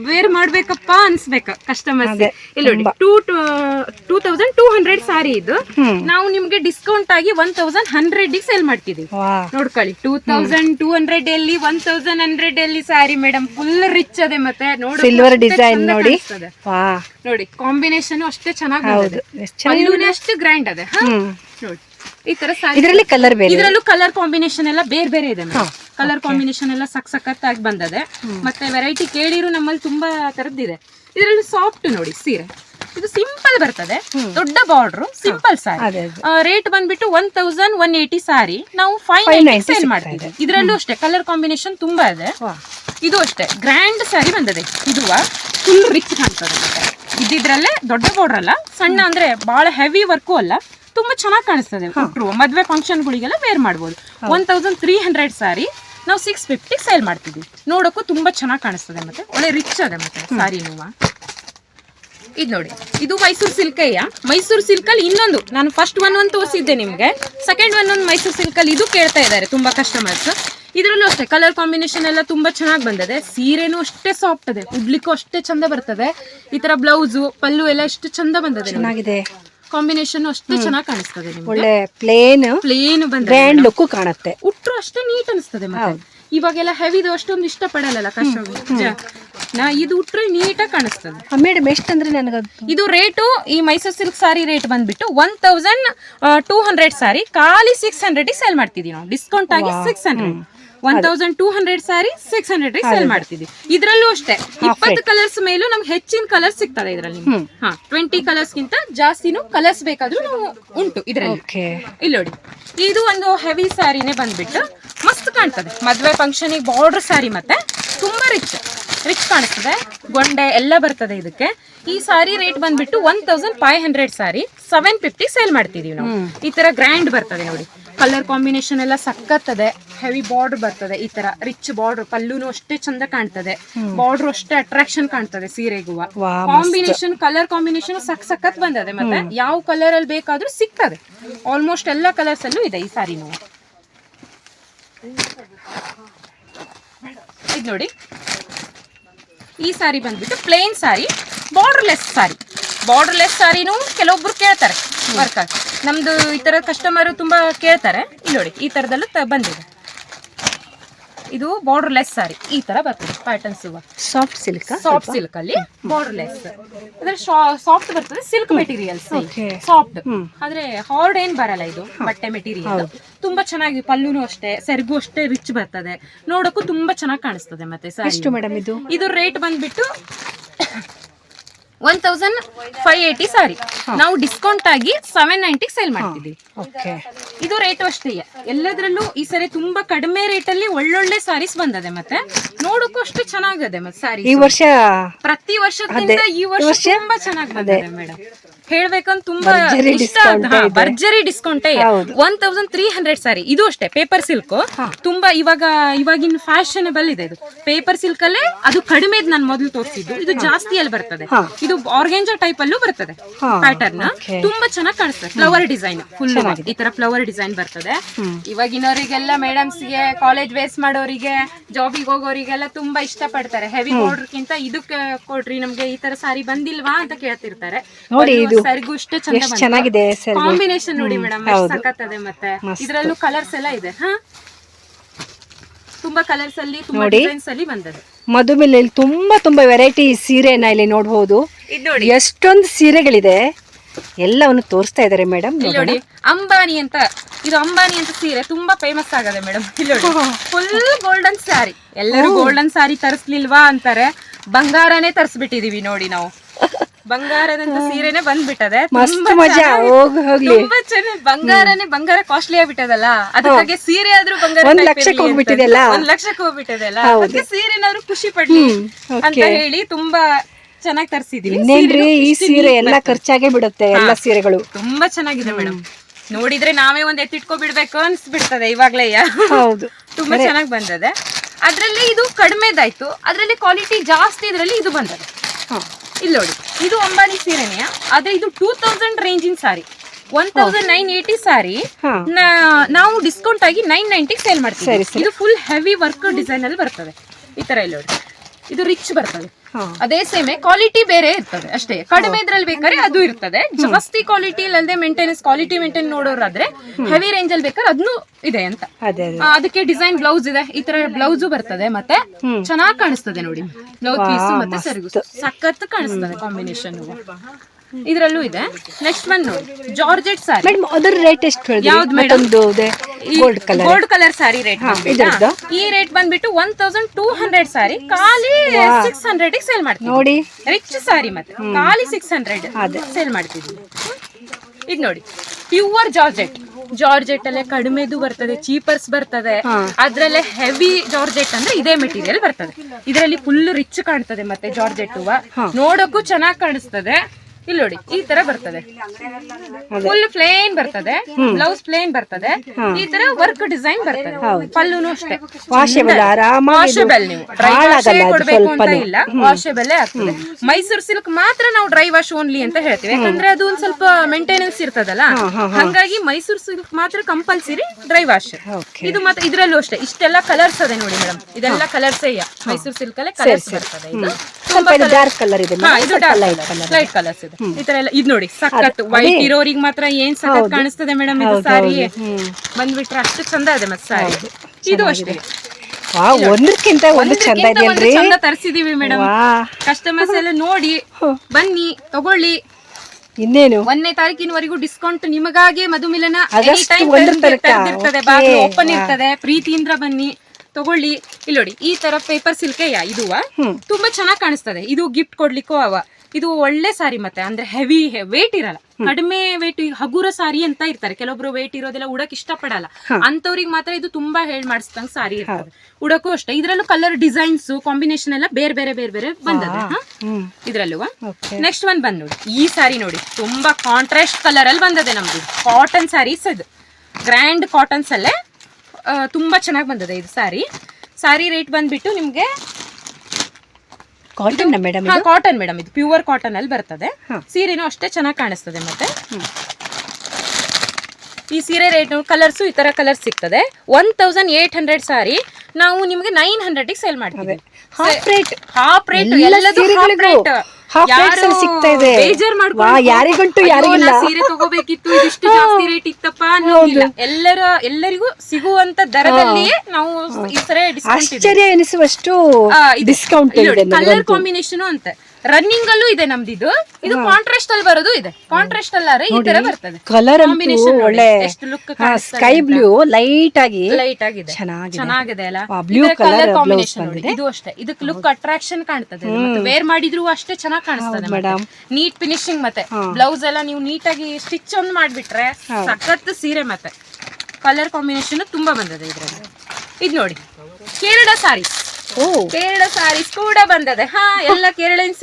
ವೇರ್ ಮಾಡ್ಬೇಕಪ್ಪ ಅನ್ಸ್ಬೇಕ ಕಸ್ಟಮರ್ಸ್ ಇಲ್ಲಿ ನೋಡಿ two two thousand two hundred sari ಇದು. ನಾವು ನಿಮ್ಗೆ ಡಿಸ್ಕೌಂಟ್ ಆಗಿ ಒನ್ ತೌಸಂಡ್ ಹಂಡ್ರೆಡ್ ಸೇಲ್ ಮಾಡ್ತಿದೀವಿ. ನೋಡ್ಕೊಳ್ಳಿ ಟೂ ತೌಸಂಡ್ ಟೂ ಹಂಡ್ರೆಡ್ ಎಲ್ಲಿ ಒನ್ ತೌಸಂಡ್ ಹಂಡ್ರೆಡ್ ಎಲ್ಲಿ ಸಾರಿ ಮೇಡಮ್ ಫುಲ್ ರಿಚ್ ಅದೇ ಮತ್ತೆ. ನೋಡಿ ಸಿಲ್ವರ್ ಡಿಸೈನ್ ನೋಡಿ. ನೋಡಿ ಕಾಂಬಿನೇಷನ್ ಅಷ್ಟೇ ಚೆನ್ನಾಗಿ ಅಷ್ಟು ಗ್ರ್ಯಾಂಡ್ ಅದೇ ನೋಡಿ ಈ ತರ ಸಾರಿ ಇದರಲ್ಲಿ ಕಲರ್ ಬೇರೆ. ಇದರಲ್ಲೂ ಕಲರ್ ಕಾಂಬಿನೇಷನ್ ಎಲ್ಲ ಬೇರೆ ಬೇರೆ ಇದೆ ಕಲರ್ ಕಾಂಬಿನೇಷನ್ ಎಲ್ಲ ಸಕ್ ಸಖತ್ತಾಗಿ ಬಂದದೆ. ಮತ್ತೆ ವೆರೈಟಿ ಕೇಳಿರು ನಮ್ಮಲ್ಲಿ ತುಂಬಾ ತರದ್ದಿದೆ. ಇದರಲ್ಲಿ ಸಾಫ್ಟ್ ನೋಡಿ ಸೀರೆ. ಇದು ಸಿಂಪಲ್ ಬರ್ತದೆ. ದೊಡ್ಡ ಬಾರ್ಡರ್ ಸಿಂಪಲ್ ಸಾರಿ ರೇಟ್ ಬಂದ್ಬಿಟ್ಟು one thousand one eighty sari ನಾವು ಫೈವ್ 590 ನೈಂಟಿ ಸೇಲ್ ಮಾಡ್ತೀವಿ ಇದರಲ್ಲೂ ಅಷ್ಟೇ ಕಲರ್ ಕಾಂಬಿನೇಷನ್ ತುಂಬಾ ಇದೆ. ಇದು ಅಷ್ಟೇ ಗ್ರ್ಯಾಂಡ್ ಸಾರಿ ಬಂದದೆ. ಇದು ಫುಲ್ ರಿಚ್ ಕಾಣ್ತದೆ ಇದಿದ್ರಲ್ಲೇ ಇದ್ದಿದ್ರಲ್ಲೇ ದೊಡ್ಡ ಬಾರ್ಡರ್ ಅಲ್ಲ ಸಣ್ಣ ಅಂದ್ರೆ ಬಹಳ ಹೆವಿ ವರ್ಕು ಅಲ್ಲ ತುಂಬಾ ಚೆನ್ನಾಗಿ ಕಾಣಿಸ್ತದೆ. ಮದ್ವೆ ಫಂಕ್ಷನ್ಗಳಿಗೆಲ್ಲ ವೇರ್ ಮಾಡ್ಬೋದು. One thousand three hundred sari ನಾವು ಸಿಕ್ಸ್ ಫಿಫ್ಟಿ ಸೇಲ್ ಮಾಡ್ತಿದ್ವಿ. ನೋಡೋಕ್ಕೂ ತುಂಬ ಚೆನ್ನಾಗಿ ಕಾಣಿಸ್ತದೆ ಮತ್ತೆ. ಒಳ್ಳೆ ರಿಚ್ ಅದೆ ಮತ್ತೆ ಸಾರಿ ನೂವ ಇದು ನೋಡಿ. ಇದು ಮೈಸೂರು ಸಿಲ್ಕಯ್ಯ ಮೈಸೂರು ಸಿಲ್ಕಲ್ಲಿ ಇನ್ನೊಂದು. ನಾನು ಫಸ್ಟ್ ಒನ್ ಒಂದು ತೋರಿಸಿದ್ದೆ ನಿಮಗೆ. ಸೆಕೆಂಡ್ ಒನ್ ಒಂದು ಮೈಸೂರು ಸಿಲ್ಕಲ್ಲಿ ಇದು ಕೇಳ್ತಾ ಇದ್ದಾರೆ ತುಂಬ ಕಸ್ಟಮರ್ಸ್ ಇದರಲ್ಲೂ ಅಷ್ಟೇ ಕಲರ್ ಕಾಂಬಿನೇಷನ್ ಎಲ್ಲ ತುಂಬ ಚೆನ್ನಾಗಿ ಬಂದಿದೆ. ಸೀರೆನೂ ಅಷ್ಟೇ ಸಾಫ್ಟ್ ಇದೆ ಉಡ್ಲಿಕ್ಕೂ ಅಷ್ಟೇ ಚಂದ ಬರ್ತದೆ. ಈ ತರ ಬ್ಲೌಸು ಪಲ್ಲು ಎಲ್ಲ ಎಷ್ಟು ಚಂದ ಬಂದಿದೆ ಚೆನ್ನಾಗಿದೆ. ಕಾಂಬಿನೇಷನ್ ಅಷ್ಟು ಚೆನ್ನಾಗಿ ಕಾಣಿಸ್ತದೆ ನಿಮ್ಗೆ. ಒಳ್ಳೆ ಪ್ಲೇನ್ ಪ್ಲೇನ್ ಬಂದ ಗ್ರ್ಯಾಂಡ್ ಲುಕ್ ಕಾಣುತ್ತೆ. ಉಟ್ರು ಅಷ್ಟೇ ನೀಟ್ ಅನಿಸ್ತದೆ ಮತ್ತೆ. ಇವಾಗೆಲ್ಲ ಹೆವಿದು ಅಷ್ಟೊಂದು ಇಷ್ಟ ಪಡಲ್ಲ ಕಷ್ಟ ನಾ ಇದು ಉಟ್ರೆ ನೀಟಾಗಿ ಕಾಣಿಸ್ತದೆ. ಮೇಡಮ್ ಎಷ್ಟಂದ್ರೆ ನನಗೆ ಇದು ರೇಟು ಈ ಮೈಸೂರು ಸಿಲ್ಕ್ ಸಾರಿ ರೇಟ್ ಬಂದ್ಬಿಟ್ಟು one thousand two hundred sari ಖಾಲಿ ಸಿಕ್ಸ್ ಹಂಡ್ರೆಡ್ ಸೇಲ್ ಮಾಡ್ತಿದ್ದೀವಿ ನಾವು. ಡಿಸ್ಕೌಂಟ್ ಆಗಿ six hundred one thousand two hundred sari six hundred sale ಮಾಡ್ತಿದ್ವಿ. ಇದ್ರಲ್ಲೂ ಅಷ್ಟೇ ಇಪ್ಪತ್ತು ಕಲರ್ಸ್ ಮೇಲೂ ನಮ್ಗೆ ಹೆಚ್ಚಿನ ಕಲರ್ ಸಿಗ್ತದೆ ಇದರಲ್ಲಿ. ಹಾ ಟ್ವೆಂಟಿ ಕಲರ್ಸ್ ಗಿಂತ ಜಾಸ್ತಿನೂ ಕಲರ್ಸ್ ಬೇಕಾದ್ರೂ ನಾವು ಉಂಟು ಇದರಲ್ಲಿ. ಇಲ್ಲಿ ನೋಡಿ ಇದು ಒಂದು ಹೆವಿ ಸ್ಯಾರಿನೇ ಬಂದ್ಬಿಟ್ಟು ಮಸ್ತ್ ಕಾಣ್ತದೆ. ಮದ್ವೆ ಫಂಕ್ಷನಿಗೆ ಬಾರ್ಡರ್ ಸ್ಯಾರಿ ಮತ್ತೆ ತುಂಬಾ ರಿಚ್ ರಿಚ್ ಕಾಣಿಸ್ತದೆ. ಗೊಂಡೆ ಎಲ್ಲ ಬರ್ತದೆ ಇದಕ್ಕೆ. ಈ ಸಾರಿ ರೇಟ್ ಬಂದ್ಬಿಟ್ಟು one thousand five hundred sari seven fifty sale ಮಾಡ್ತಿದೀವಿ ನಾವು. ಈ ತರ ಗ್ರ್ಯಾಂಡ್ ಬರ್ತದೆ ನೋಡಿ. ಕಲರ್ ಕಾಂಬಿನೇಷನ್ ಎಲ್ಲ ಸಕ್ಕತ್ತದೆ. ಹೆವಿ ಬಾರ್ಡರ್ ಬರ್ತದೆ ಈ ತರ. ರಿಚ್ ಬಾರ್ಡರ್ ಪಲ್ಲೂನು ಅಷ್ಟೇ ಚಂದ ಕಾಣ್ತದೆ. ಬಾರ್ಡರ್ ಅಷ್ಟೇ ಅಟ್ರಾಕ್ಷನ್ ಕಾಣ್ತದೆ ಸೀರೆಗೂ ಕಾಂಬಿನೇಷನ್ ಕಲರ್ ಕಾಂಬಿನೇಷನ್ ಸಕ್ ಸಕ್ಕತ್ ಬಂದದೆ ಮತ್ತೆ. ಯಾವ ಕಲರ್ ಅಲ್ಲಿ ಬೇಕಾದ್ರೂ ಸಿಗ್ತದೆ. ಆಲ್ಮೋಸ್ಟ್ ಎಲ್ಲ ಕಲರ್ಸ್ ಅಲ್ಲೂ ಇದೆ ಈ ಸಾರಿ ನೋವು ಇದು ನೋಡಿ. ಈ ಸಾರಿ ಬಂದ್ಬಿಟ್ಟು plain sari borderless sari borderless ಸಾರಿನೂ ಕೆಲವೊಬ್ರು ಕೇಳ್ತಾರೆ ವರ್ಕ್ ನಮ್ದು ಈ ತರ ಕಸ್ಟಮರ್ ತುಂಬಾ ಕೇಳ್ತಾರೆ. ಇಲ್ಲಿ ನೋಡಿ ಈ ತರದಲ್ಲೂ ತ- ಬಂದಿದೆ. ಇದು ಬಾರ್ಡರ್ಲೆಸ್ ಸಾರಿ ಈ ತರ ಬರ್ತದೆ patterns soft silk soft silk ಅಲ್ಲಿ ಬಾರ್ಡರ್ಲೆಸ್ ಅಂದ್ರೆ ಸಾಫ್ಟ್ ಬರ್ತದೆ ಸಿಲ್ಕ್ ಮೆಟೀರಿಯಲ್ಸ್ Okay. ಸಾಫ್ಟ್ ಆದ್ರೆ ಹಾರ್ಡ್ ಏನ್ ಬರಲ್ಲ ಇದು ಬಟ್ಟೆ ಮೆಟೀರಿಯಲ್ ತುಂಬಾ ಚೆನ್ನಾಗಿ ಪಲ್ಲುನು ಅಷ್ಟೇ ಸೆರ್ಗು ಅಷ್ಟೇ ರಿಚ್ ಬರ್ತದೆ. ನೋಡಕ್ಕೂ ತುಂಬಾ ಚೆನ್ನಾಗಿ ಕಾಣಿಸ್ತದೆ ಮತ್ತೆ ಸಾರಿ ಎಷ್ಟು ಮೇಡಮ್ ಇದು? ಇದು ರೇಟ್ ಬಂದ್ಬಿಟ್ಟು one thousand five eighty sari. ನಾವು ಡಿಸ್ಕೌಂಟ್ ಆಗಿ ಸೆವೆನ್ ನೈಂಟಿಗೆ ಸೇಲ್ ಮಾಡ್ತಿದ್ದೀವಿ. ಓಕೆ ಇದು ರೇಟು ಅಷ್ಟೇ. ಎಲ್ಲದರಲ್ಲೂ ಈ ಸರಿ ತುಂಬಾ ಕಡಿಮೆ ರೇಟಲ್ಲಿ ಒಳ್ಳೊಳ್ಳೆ ಸಾರೀಸ್ ಬಂದದೆ ಮತ್ತೆ. ನೋಡಕ್ಕೂ ಅಷ್ಟು ಚೆನ್ನಾಗದೆ ಮತ್ತೆ ಸಾರಿ ಈ ವರ್ಷ ಪ್ರತಿ ವರ್ಷದಿಂದ ಈ ವರ್ಷ ತುಂಬಾ ಚೆನ್ನಾಗಿ ಬಂದಿದೆ ಮೇಡಮ್ ಹೇಳ್ಬೇಕಂತ ತುಂಬಾ ಭರ್ಜರಿ ಇಷ್ಟ. ಭರ್ಜರಿ ಡಿಸ್ಕೌಂಟೇ. One thousand three hundred sari. ಇದು ಅಷ್ಟೇ ಪೇಪರ್ ಸಿಲ್ಕ್ ತುಂಬಾ ಇವಾಗ ಇವಾಗಿನ ಫ್ಯಾಷನಬಲ್ ಇದೆ ಇದು. ಪೇಪರ್ ಸಿಲ್ಕ್ ಅಲ್ಲೇ ಅದು ಕಡಿಮೆ ನಾನು ಮೊದಲು ತೋರಿಸಿದ್ದು. ಇದು ಜಾಸ್ತಿಯಲ್ಲಿ ಬರ್ತದೆ. ಇದು ಆರ್ಗೆಂಜಾ ಟೈಪ್ ಅಲ್ಲೂ ಬರ್ತದೆ ಪ್ಯಾಟರ್ನ್ ತುಂಬಾ ಚೆನ್ನಾಗಿ ಕಾಣಿಸ್ತದೆ ಫ್ಲವರ್ ಡಿಸೈನ್ ಫುಲ್ ಈ ತರ ಫ್ಲವರ್ ಡಿಸೈನ್ ಬರ್ತದೆ. ಇವಾಗಿನವರಿಗೆಲ್ಲ ಮೇಡಮ್ಸ್ಗೆ ಕಾಲೇಜ್ ವೇಸ್ಟ್ ಮಾಡೋರಿಗೆ ಜಾಬಿಗೆ ಹೋಗೋರಿಗೆಲ್ಲ ತುಂಬಾ ಇಷ್ಟ ಪಡ್ತಾರೆ ಹೆವಿ ಬಾರ್ಡರ್ ಕಿಂತ ಇದಕ್ಕೆ ಕೊಡ್ರಿ ನಮ್ಗೆ ಈ ತರ ಸಾರಿ ಬಂದಿಲ್ವಾ ಅಂತ ಕೇಳ್ತಿರ್ತಾರೆ. ನೋಡಿ ಇದು ಸರಿಗೂ ಇಷ್ಟು ಚೆನ್ನಾಗಿದೆ. ಕಾಂಬಿನೇಷನ್ ನೋಡಿ ಮೇಡಮ್ ಸಖತ್ತದೆ ಮತ್ತೆ. ಇದ್ರಲ್ಲೂ ಕಲರ್ಸ್ ಎಲ್ಲ ಇದೆ ಹಾ? ತುಂಬಾ ಕಲರ್ಸ್ ಅಲ್ಲಿ ತುಂಬಾ ಡಿಸೈನ್ಸ್ ಅಲ್ಲಿ ಬಂದದೆ ಮಧುಮಿಲಲ್ಲಿ ತುಂಬಾ ತುಂಬಾ ವೆರೈಟಿ ಸೀರೆನ ಇಲ್ಲಿ ನೋಡ್ಬೋದು. ಎಷ್ಟೊಂದು ಸೀರೆಗಳಿದೆ. ಎಲ್ಲವನ್ನು ತೋರಿಸ್ತಾ ಇದ್ದಾರೆ ಮೇಡಮ್ ನೋಡಿ ಅಂಬಾನಿ ಅಂತ ಇದು ಅಂಬಾನಿ ಅಂತ ಸೀರೆ ತುಂಬಾ ಫೇಮಸ್ ಆಗದೆ ಮೇಡಮ್ ಫುಲ್ ಗೋಲ್ಡನ್ ಸ್ಯಾರಿ ಎಲ್ಲರೂ ಗೋಲ್ಡನ್ ಸ್ಯಾರಿ ತರಿಸ್ಲಿಲ್ವಾ ಅಂತಾರೆ. ಬಂಗಾರನೇ ತರಿಸ್ಬಿಟ್ಟಿದೀವಿ ನೋಡಿ ನಾವು. ಬಂಗಾರದಂತ ಸೀರೆನೆ ಬಂದ್ಬಿಟ್ಟದೆ. ಮಸ್ತ್ ಮಜಾ ಹೋಗ್ ಹೋಗ್ಲಿ. ತುಂಬಾ ಚೆನ್ನಾಗಿ ಬಂಗಾರನೇ ಬಂಗಾರ ಕಾಸ್ಟ್ಲಿ ಆಗ್ಬಿಟ್ಟದಲ್ಲ? ಅದಕ್ಕೆ ಸೀರೆ ಆದ್ರೂ ಬಂಗಾರ ಒಂದ್ ಲಕ್ಷಕ್ಕೆ ಹೋಗ್ಬಿಟ್ಟಿದೆಲ್ಲ? ಒಂದ್ ಲಕ್ಷಕ್ಕೆ ಹೋಗ್ಬಿಟ್ಟದಲ್ಲ? ಅದಕ್ಕೆ ಸೀರೆನಾದ್ರೂ ಖುಷಿ ಪಡ್ಲಿ ಅಂತ ಹೇಳಿ ತುಂಬಾ ಚೆನ್ನಾಗಿ ತರಿಸಿದೀವಿ. ಇನ್ನೇನ್ರಿ ಈ ಸೀರೆ ಎಲ್ಲ ಖರ್ಚಾಗೆ ಬಿಡುತ್ತೆ ಎಲ್ಲ ಸೀರೆಗಳು. ತುಂಬಾ ಚೆನ್ನಾಗಿದೆ ಮೇಡಮ್. ನೋಡಿದ್ರೆ ನಾವೇ ಒಂದ್ ಎತ್ತಿಟ್ಕೊ ಬಿಡ್ಬೇಕು ಅನ್ಸ್ಬಿಡ್ತದೆ ಇವಾಗ್ಲೇ. ಹೌದು. ತುಂಬಾ ಚೆನ್ನಾಗಿ ಬಂದದೆ. ಅದ್ರಲ್ಲಿ ಇದು ಕಡಿಮೆದಾಯ್ತು. ಅದ್ರಲ್ಲಿ ಕ್ವಾಲಿಟಿ ಜಾಸ್ತಿ ಇದ್ರಲ್ಲಿ ಇದು ಬಂದದೆ. ಇಲ್ಲಿ ನೋಡಿ ಇದು ಅಂಬಾನಿ ಸೀರೆನೇ ಆದ್ರೆ ಇದು two thousand ರೇಂಜಿನ sari one thousand nine eighty sari. ನಾವು ಡಿಸ್ಕೌಂಟ್ ಆಗಿ ನೈನ್ ನೈಂಟಿ ಸೇಲ್ ಮಾಡ್ತೀವಿ. ಇದು ಫುಲ್ ಹೆವಿ ವರ್ಕ್ ಡಿಸೈನ್ ಅಲ್ಲಿ ಬರ್ತದೆ ಈ ತರ ಇಲ್ಲಿ ನೋಡಿ ಇದು ರಿಚ್ ಬರ್ತದೆ. ಅದೇ ಸೇಮೆ ಕ್ವಾಲಿಟಿ ಬೇರೆ ಇರ್ತದೆ ಅಷ್ಟೇ. ಕಡಿಮೆ ಇದ್ರಲ್ಲಿ ಬೇಕಾದ್ರೆ ಅದು ಇರ್ತದೆ. ಜಾಸ್ತಿ ಕ್ವಾಲಿಟಿ ಅಲ್ಲದೆ ಮೇಂಟೆನೆನ್ಸ್ ಕ್ವಾಲಿಟಿ ಮೇಂಟೈನ್ ನೋಡೋರಾದ್ರೆ ಹೆವಿ ರೇಂಜ್ ಅಲ್ಲಿ ಬೇಕಾದ್ರೆ ಅದನ್ನು ಇದೆ ಅಂತ. ಅದೇ ಅದೇ. ಅದಕ್ಕೆ ಡಿಸೈನ್ ಬ್ಲೌಸ್ ಇದೆ. ಈ ತರ ಬ್ಲೌಸ್ ಬರ್ತದೆ ಮತ್ತೆ ಚೆನ್ನಾಗಿ ಕಾಣಿಸ್ತದೆ ನೋಡಿ. ಬ್ಲೌಸ್ ಪೀಸ್ ಮತ್ತೆ ಸರಿ ಸಖತ್ ಕಾಣಿಸ್ತದೆ ಕಾಂಬಿನೇಷನ್ ಇದ್ರಲ್ಲೂ ಇದೆ. ನೆಕ್ಸ್ಟ್ ಒನ್ ನೋಡಿ. ಜಾರ್ಜೆಟ್ ಸಾರಿ ಮೇಡಮ್ ಅದರ ರೇಟ್ ಎಷ್ಟು ಹೇಳಿದ್ರಿ? ಯಾವ್ದು ಇದೆ. Gold colour gold colour sari rate ಇದ್ರದ್ದು? ಈ ರೇಟ್ ಬಂದ್ಬಿಟ್ಟು one thousand two hundred sari ಖಾಲಿ ಸಿಕ್ಸ್ ಹಂಡ್ರೆಡ್ ಸೇಲ್ ಮಾಡ್ತೀವಿ. ನೋಡಿ. ರಿಚ್ ಸಾರಿ ಮತ್ತೆ ಖಾಲಿ ಸಿಕ್ಸ್ ಹಂಡ್ರೆಡ್ ಸೇಲ್ ಮಾಡ್ತಿದ್ವಿ ಇದು ನೋಡಿ. ಪ್ಯೂರ್ ಜಾರ್ಜೆಟ್ ಜಾರ್ಜೆಟ್ ಅಲ್ಲೇ ಕಡಿಮೆದು ಬರ್ತದೆ ಚೀಪರ್ಸ್ ಬರ್ತದೆ. ಅದ್ರಲ್ಲೇ ಹೆವಿ ಜಾರ್ಜೆಟ್ ಅಂದ್ರೆ ಇದೇ ಮೆಟೀರಿಯಲ್ ಬರ್ತದೆ. ಇದರಲ್ಲಿ ಫುಲ್ ರಿಚ್ ಕಾಣ್ತದೆ ಮತ್ತೆ ಜಾರ್ಜೆಟ್ ಹೂವ. ನೋಡಕ್ಕೂ ಚೆನ್ನಾಗಿ ಕಾಣಿಸ್ತದೆ. ಇಲ್ಲಿ ನೋಡಿ ಈ ತರ ಬರ್ತದೆ. ಫುಲ್ ಪ್ಲೇನ್ ಬರ್ತದೆ ಬ್ಲೌಸ್ ಪ್ಲೇನ್ ಬರ್ತದೆ ಈ ತರ ವರ್ಕ್ ಡಿಸೈನ್ ಬರ್ತದೆ. ಪಲ್ಲುನು ಅಷ್ಟೇ. ವಾಷೆಬಲ್ ವಾಷೆಬಲ್ ನೀವು. ಡ್ರೈ ವಾಶ್ ಕೊಡ್ಬೇಕು ಅಂತ. ಇಲ್ಲ. ವಾಷೆಬಲ್ ಆಗ್ತದೆ. ಮೈಸೂರು ಸಿಲ್ಕ್ ಮಾತ್ರ ನಾವು ಡ್ರೈ ವಾಶ್ ಓನ್ಲಿ ಅಂತ ಹೇಳ್ತೀವಿ. ಯಾಕಂದ್ರೆ ಅದು ಒಂದ್ ಸ್ವಲ್ಪ ಮೇಂಟೆನೆನ್ಸ್ ಇರ್ತದಲ್ಲ? ಹಂಗಾಗಿ ಮೈಸೂರು ಸಿಲ್ಕ್ ಮಾತ್ರ ಕಂಪಲ್ಸರಿ ಡ್ರೈ ವಾಶ್ ಇದು ಮತ್ತೆ ಇದ್ರಲ್ಲೂ ಅಷ್ಟೇ. ಇಷ್ಟೆಲ್ಲ ಕಲರ್ಸ್ ಅದೇ ನೋಡಿ ಮೇಡಮ್ ಇದೆಲ್ಲ ಕಲರ್ಸ್ ಮೈಸೂರು ಸಿಲ್ಕ್ ಅಲ್ಲೇ ಕಲರ್ಸ್ ಬರ್ತದೆ ಇದು. ಡಾರ್ಕ್ ಕಲರ್ ಇದೆ ಲೈಟ್ ಕಲರ್ಸ್ ಇದೆ. ಈ ತರ ಎಲ್ಲ ಇದು ನೋಡಿ ಸಖತ್ ವೈಟ್ ಇರೋರಿಗೆ ಮಾತ್ರ ಏನ್ ಸಖತ್ ಕಾಣಿಸ್ತದೆ ಮೇಡಮ್ ಇದು ಸಾರಿ ಬಂದ್ಬಿಟ್ರೆ ಅಷ್ಟು ಚಂದ ಇದೆ ಮತ್ತೆ ಸಾರಿ ಇದು ಅಷ್ಟೇ. ಒಂದಕ್ಕಿಂತ ಒಂದು ಚಂದ ಇದೆಯಲ್ರಿ ಚಂದ ತರಿಸಿದೀವಿ ಮೇಡಮ್ ಕಸ್ಟಮರ್ಸ್ ಎಲ್ಲ ನೋಡಿ ಬನ್ನಿ ತಗೊಳ್ಳಿ. ಇನ್ನೇನು? ಒಂದನೇ ತಾರೀಕಿನವರೆಗೂ ಡಿಸ್ಕೌಂಟ್ ನಿಮಗಾಗಿ ಮಧುಮಿಲನ ಇರ್ತದೆ. ಬಾಗಿಲು ಓಪನ್ ಇರ್ತದೆ ಪ್ರೀತಿಯಿಂದ ಬನ್ನಿ ತಗೊಳ್ಳಿ. ಇಲ್ಲಿ ನೋಡಿ ಈ ತರ ಪೇಪರ್ ಸಿಲ್ಕೆಯ ಇದುವ? ತುಂಬಾ ಚೆನ್ನಾಗಿ ಕಾಣಿಸ್ತದೆ. ಇದು ಗಿಫ್ಟ್ ಕೊಡ್ಲಿಕ್ಕೂ ಅವ. ಇದು ಒಳ್ಳೆ ಸಾರಿ ಮತ್ತೆ ಅಂದ್ರೆ ಹೆವಿ ವೇಟ್ ಇರಲ್ಲ. ಕಡಿಮೆ ವೇಟ್ ಹಗುರ ಸಾರಿ ಅಂತ ಇರ್ತಾರೆ. ಕೆಲವೊಬ್ರು ವೇಟ್ ಇರೋದೆಲ್ಲ ಉಡಕ್ ಇಷ್ಟಪಡಲ್ಲ. ಅಂತವ್ರಿಗೆ ಮಾತ್ರ ಇದು ತುಂಬಾ ಹೇಳ್ ಮಾಡಿಸ್ದಂಗ್ ಸಾರಿ ಇರ್ತದೆ. ಉಡಕ್ಕೂ ಅಷ್ಟೇ. ಇದ್ರಲ್ಲೂ ಕಲರ್ ಡಿಸೈನ್ಸ್ ಕಾಂಬಿನೇಷನ್ ಎಲ್ಲ ಬೇರೆ ಬೇರೆ ಬೇರೆ ಬೇರೆ ಬಂದದೆ? ಇದ್ರಲ್ಲೂ ನೆಕ್ಸ್ಟ್ ಒನ್ ಬಂದ್ ನೋಡಿ. ಈ ಸಾರಿ ನೋಡಿ. ತುಂಬಾ ಕಾಂಟ್ರಾಸ್ಟ್ ಕಲರ್ ಅಲ್ಲಿ ಬಂದದೆ ನಮ್ದು. ಕಾಟನ್ ಸ್ಯಾರೀಸ್ ಇದು ಗ್ರ್ಯಾಂಡ್ ಕಾಟನ್ಸ್ ಅಲ್ಲೇ ತುಂಬಾ ಚೆನ್ನಾಗಿ ಬಂದದೆ ಇದು ಸಾರಿ. ಸಾರಿ ರೇಟ್ ಬಂದ್ಬಿಟ್ಟು ನಿಮ್ಗೆ ಕಾಟನ್ ಮೇಡಮ್ ಕಾಟನ್ ಮೇಡಮ್ ಇದು? ಪ್ಯೂರ್ ಕಾಟನ್ ಅಲ್ಲಿ ಬರ್ತದೆ. ಸೀರೆನೂ ಅಷ್ಟೇ ಚೆನ್ನಾಗಿ ಕಾಣಿಸ್ತದೆ ಮತ್ತೆ. ಈ ಸೀರೆ ರೇಟ್ ಕಲರ್ಸು ಈ ತರ ಕಲರ್ ಸಿಗ್ತದೆ. One thousand eight hundred sari ನಾವು ನಿಮಗೆ ನೈನ್ ಹಂಡ್ರೆಡ್ ಸೇಲ್ ಮಾಡ್ತೀವಿ. ಹಾಫ್ ರೇಟ್ ಹಾಫ್ ರೇಟ್ ಎಲ್ಲ ಎಲ್ಲದೂ ಸಿಗ್ತಾ ಇದೆ. ಬೇಜಾರ್ ಯಾರಿಗಿಲ್ಲ. ಸೀರೆ ತಗೋಬೇಕಿತ್ತು ಜಾಸ್ತಿ ರೇಟ್ ಇತ್ತಪ್ಪ ಅನ್ನೋದಿಲ್ಲ ಎಲ್ಲರ ಎಲ್ಲರಿಗೂ ಸಿಗುವಂತ ದರದಲ್ಲಿಯೇ ನಾವು ಈ ತರ ಆಶ್ಚರ್ಯ ಎನಿಸುವಷ್ಟು ಡಿಸ್ಕೌಂಟ್ ಕಲರ್ ಕಾಂಬಿನೇಷನ್ ಅಂತ. ರನ್ನಿಂಗ್ ಅಲ್ಲೂ ಇದೆ ನಮ್ದು ಇದು ಇದು ಕಾಂಟ್ರಾಸ್ಟ್ ಅಲ್ಲಿ ಬರೋದು ಇದೆ. ಕಾಂಟ್ರಾಸ್ಟ್ ಅಲ್ಲಾರೆ ಈ ತರ ಬರ್ತದೆ. ಕಲರ್ ಕಾಂಬಿನೇಷನ್ ಒಳ್ಳೆ ಎಷ್ಟು look ಸ್ಕೈ ಬ್ಲೂ ಲೈಟ್ ಆಗಿ ಲೈಟ್ ಆಗಿದೆ. ಚೆನ್ನಾಗಿದೆ. ಚೆನ್ನಾಗಿದೆ ಅಲ್ಲ? Blue colour combination. ಇದು ಅಷ್ಟೇ. ಇದಕ್ಕೆ ಲುಕ್ ಅಟ್ರಾಕ್ಷನ್ ಕಾಣ್ತದೆ ವೇರ್ ಮಾಡಿದ್ರು ಅಷ್ಟೇ ಚೆನ್ನಾಗಿ ಕಾಣಿಸ್ತದೆ ಮೇಡಮ್ ನೀಟ್ ಫಿನಿಶಿಂಗ್ ಮತ್ತೆ. ಬ್ಲೌಸ್ ಎಲ್ಲ ನೀವು ನೀಟಾಗಿ ಸ್ಟಿಚ್ ಒಂದು ಮಾಡ್ಬಿಟ್ರೆ ಸಖತ್ ಸೀರೆ ಮತ್ತೆ. ಕಲರ್ ಕಾಂಬಿನೇಷನ್ ತುಂಬಾ ಬಂದದೆ ಇದ್ರಲ್ಲಿ. ಇದು ನೋಡಿ. ಕೇರಳ ಸಾರಿ ಕೇರಳ ಸಾರೀಸ್ ಕೂಡ ಬಂದದೆ. ಹಾ ಎಲ್ಲ ಕೇರಳನ್ಸ್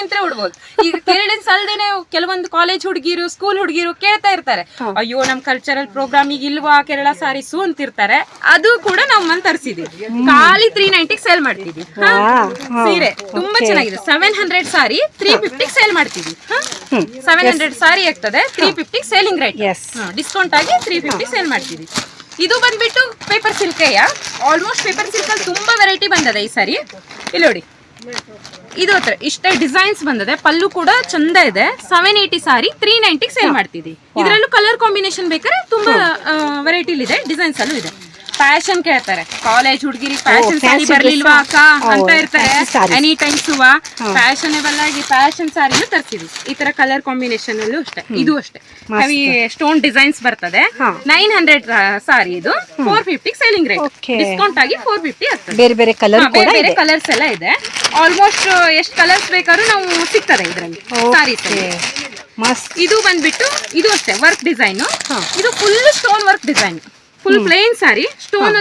ಅಂತ ಉಡ್ಬೋದು. ಈಗ ಕೇರಳನ್ಸ್ ಅಲ್ದೇನೆ ಕೆಲವೊಂದು ಕಾಲೇಜ್ ಹುಡುಗಿರು ಸ್ಕೂಲ್ ಹುಡುಗಿರು ಕೇಳ್ತಾ ಇರ್ತಾರೆ. ಅಯ್ಯೋ ನಮ್ ಕಲ್ಚರಲ್ ಪ್ರೋಗ್ರಾಮ್ ಈಗ ಇಲ್ವಾ ಕೇರಳ ಸಾರೀಸು ಅಂತಿರ್ತಾರೆ. ಅದು ಕೂಡ ನಮ್ಮಲ್ಲಿ ತರಿಸಿದೀವಿ ಖಾಲಿ ತ್ರೀ ನೈಂಟಿಗೆ ಸೇಲ್ ಮಾಡ್ತೀವಿ ಹಾ? ಸೀರೆ ತುಂಬಾ ಚೆನ್ನಾಗಿದೆ. ಸೆವೆನ್ ಹಂಡ್ರೆಡ್ ಸಾರಿ ತ್ರೀ ಫಿಫ್ಟಿಗೆ ಸೇಲ್ ಮಾಡ್ತೀವಿ ಸೆವೆನ್ ಹಂಡ್ರೆಡ್ ಸಾರಿ ಆಗ್ತದೆ. ತ್ರೀ ಫಿಫ್ಟಿಗೆ ಸೇಲಿಂಗ್ ರೇಟ್ ಡಿಸ್ಕೌಂಟ್ ಆಗಿ ತ್ರೀ ಫಿಫ್ಟಿ ಸೇಲ್ ಮಾಡ್ತೀವಿ ಇದು ಬಂದ್ಬಿಟ್ಟು ಪೇಪರ್ ಸಿಲ್ಕೆಯ ಆಲ್ಮೋಸ್ಟ್ ಪೇಪರ್ ಸಿಲ್ಕಲ್ಲಿ ತುಂಬಾ ವೆರೈಟಿ ಬಂದದೆ ಈ ಸಾರಿ ಇಲ್ಲಿ ನೋಡಿ. ಇದು ಹತ್ರ ಇಷ್ಟೇ ಡಿಸೈನ್ಸ್ ಬಂದದೆ. ಪಲ್ಲು ಕೂಡ ಚಂದ ಇದೆ. ಸೆವೆನ್ ಏಯ್ಟಿ ಸಾರಿ ತ್ರೀ ನೈಂಟಿಗೆ ಸೇಲ್ ಮಾಡ್ತಿದ್ವಿ ಇದರಲ್ಲೂ ಕಲರ್ ಕಾಂಬಿನೇಷನ್ ಬೇಕಾದ್ರೆ ತುಂಬಾ ವೆರೈಟಿಲಿದೆ ಇದೆ ಡಿಸೈನ್ಸ್ ಅಲ್ಲೂ ಇದೆ. ಫ್ಯಾಷನ್ ಕೇಳ್ತಾರೆ. ಕಾಲೇಜ್ ಹುಡುಗಿರಿ ಫ್ಯಾಷನ್ ಸಾರಿ ಬರ್ಲಿಲ್ವಾ ಅಕ್ಕ? ಅಂತ ಇರ್ತಾರೆ. ಎನಿ ಟೈಮ್ ಸುವ ಫ್ಯಾಷನೇಬಲ್ ಆಗಿ ಫ್ಯಾಷನ್ ಸಾರಿನೂ ತರ್ತೀವಿ ಈ ತರ ಕಲರ್ ಕಾಂಬಿನೇಷನ್ ಅಲ್ಲೂ ಅಷ್ಟೇ. ಇದು ಅಷ್ಟೇ. ಹೆವಿ ಸ್ಟೋನ್ ಡಿಸೈನ್ಸ್ ಬರ್ತದೆ. ನೈನ್ ಹಂಡ್ರೆಡ್ ಸಾರಿ ಇದು. Four fifty selling rate discount ಆಗಿ ಫೋರ್ ಫಿಫ್ಟಿ ಆಗ್ತದೆ. ಬೇರೆ ಬೇರೆ ಕಲರ್ ಬೇರೆ ಬೇರೆ ಕಲರ್ಸ್ ಎಲ್ಲ ಇದೆ. ಆಲ್ಮೋಸ್ಟ್ ಎಷ್ಟು ಕಲರ್ಸ್ ಬೇಕಾದ್ರೂ ನಾವು ಸಿಗ್ತದೆ ಇದರಲ್ಲಿ. ಸಾರಿ ಮಸ್ತ್. ಇದು ಬಂದ್ಬಿಟ್ಟು ಇದು ಅಷ್ಟೇ ವರ್ಕ್ ಡಿಸೈನ್ ಇದು full stone work design full plain sari stone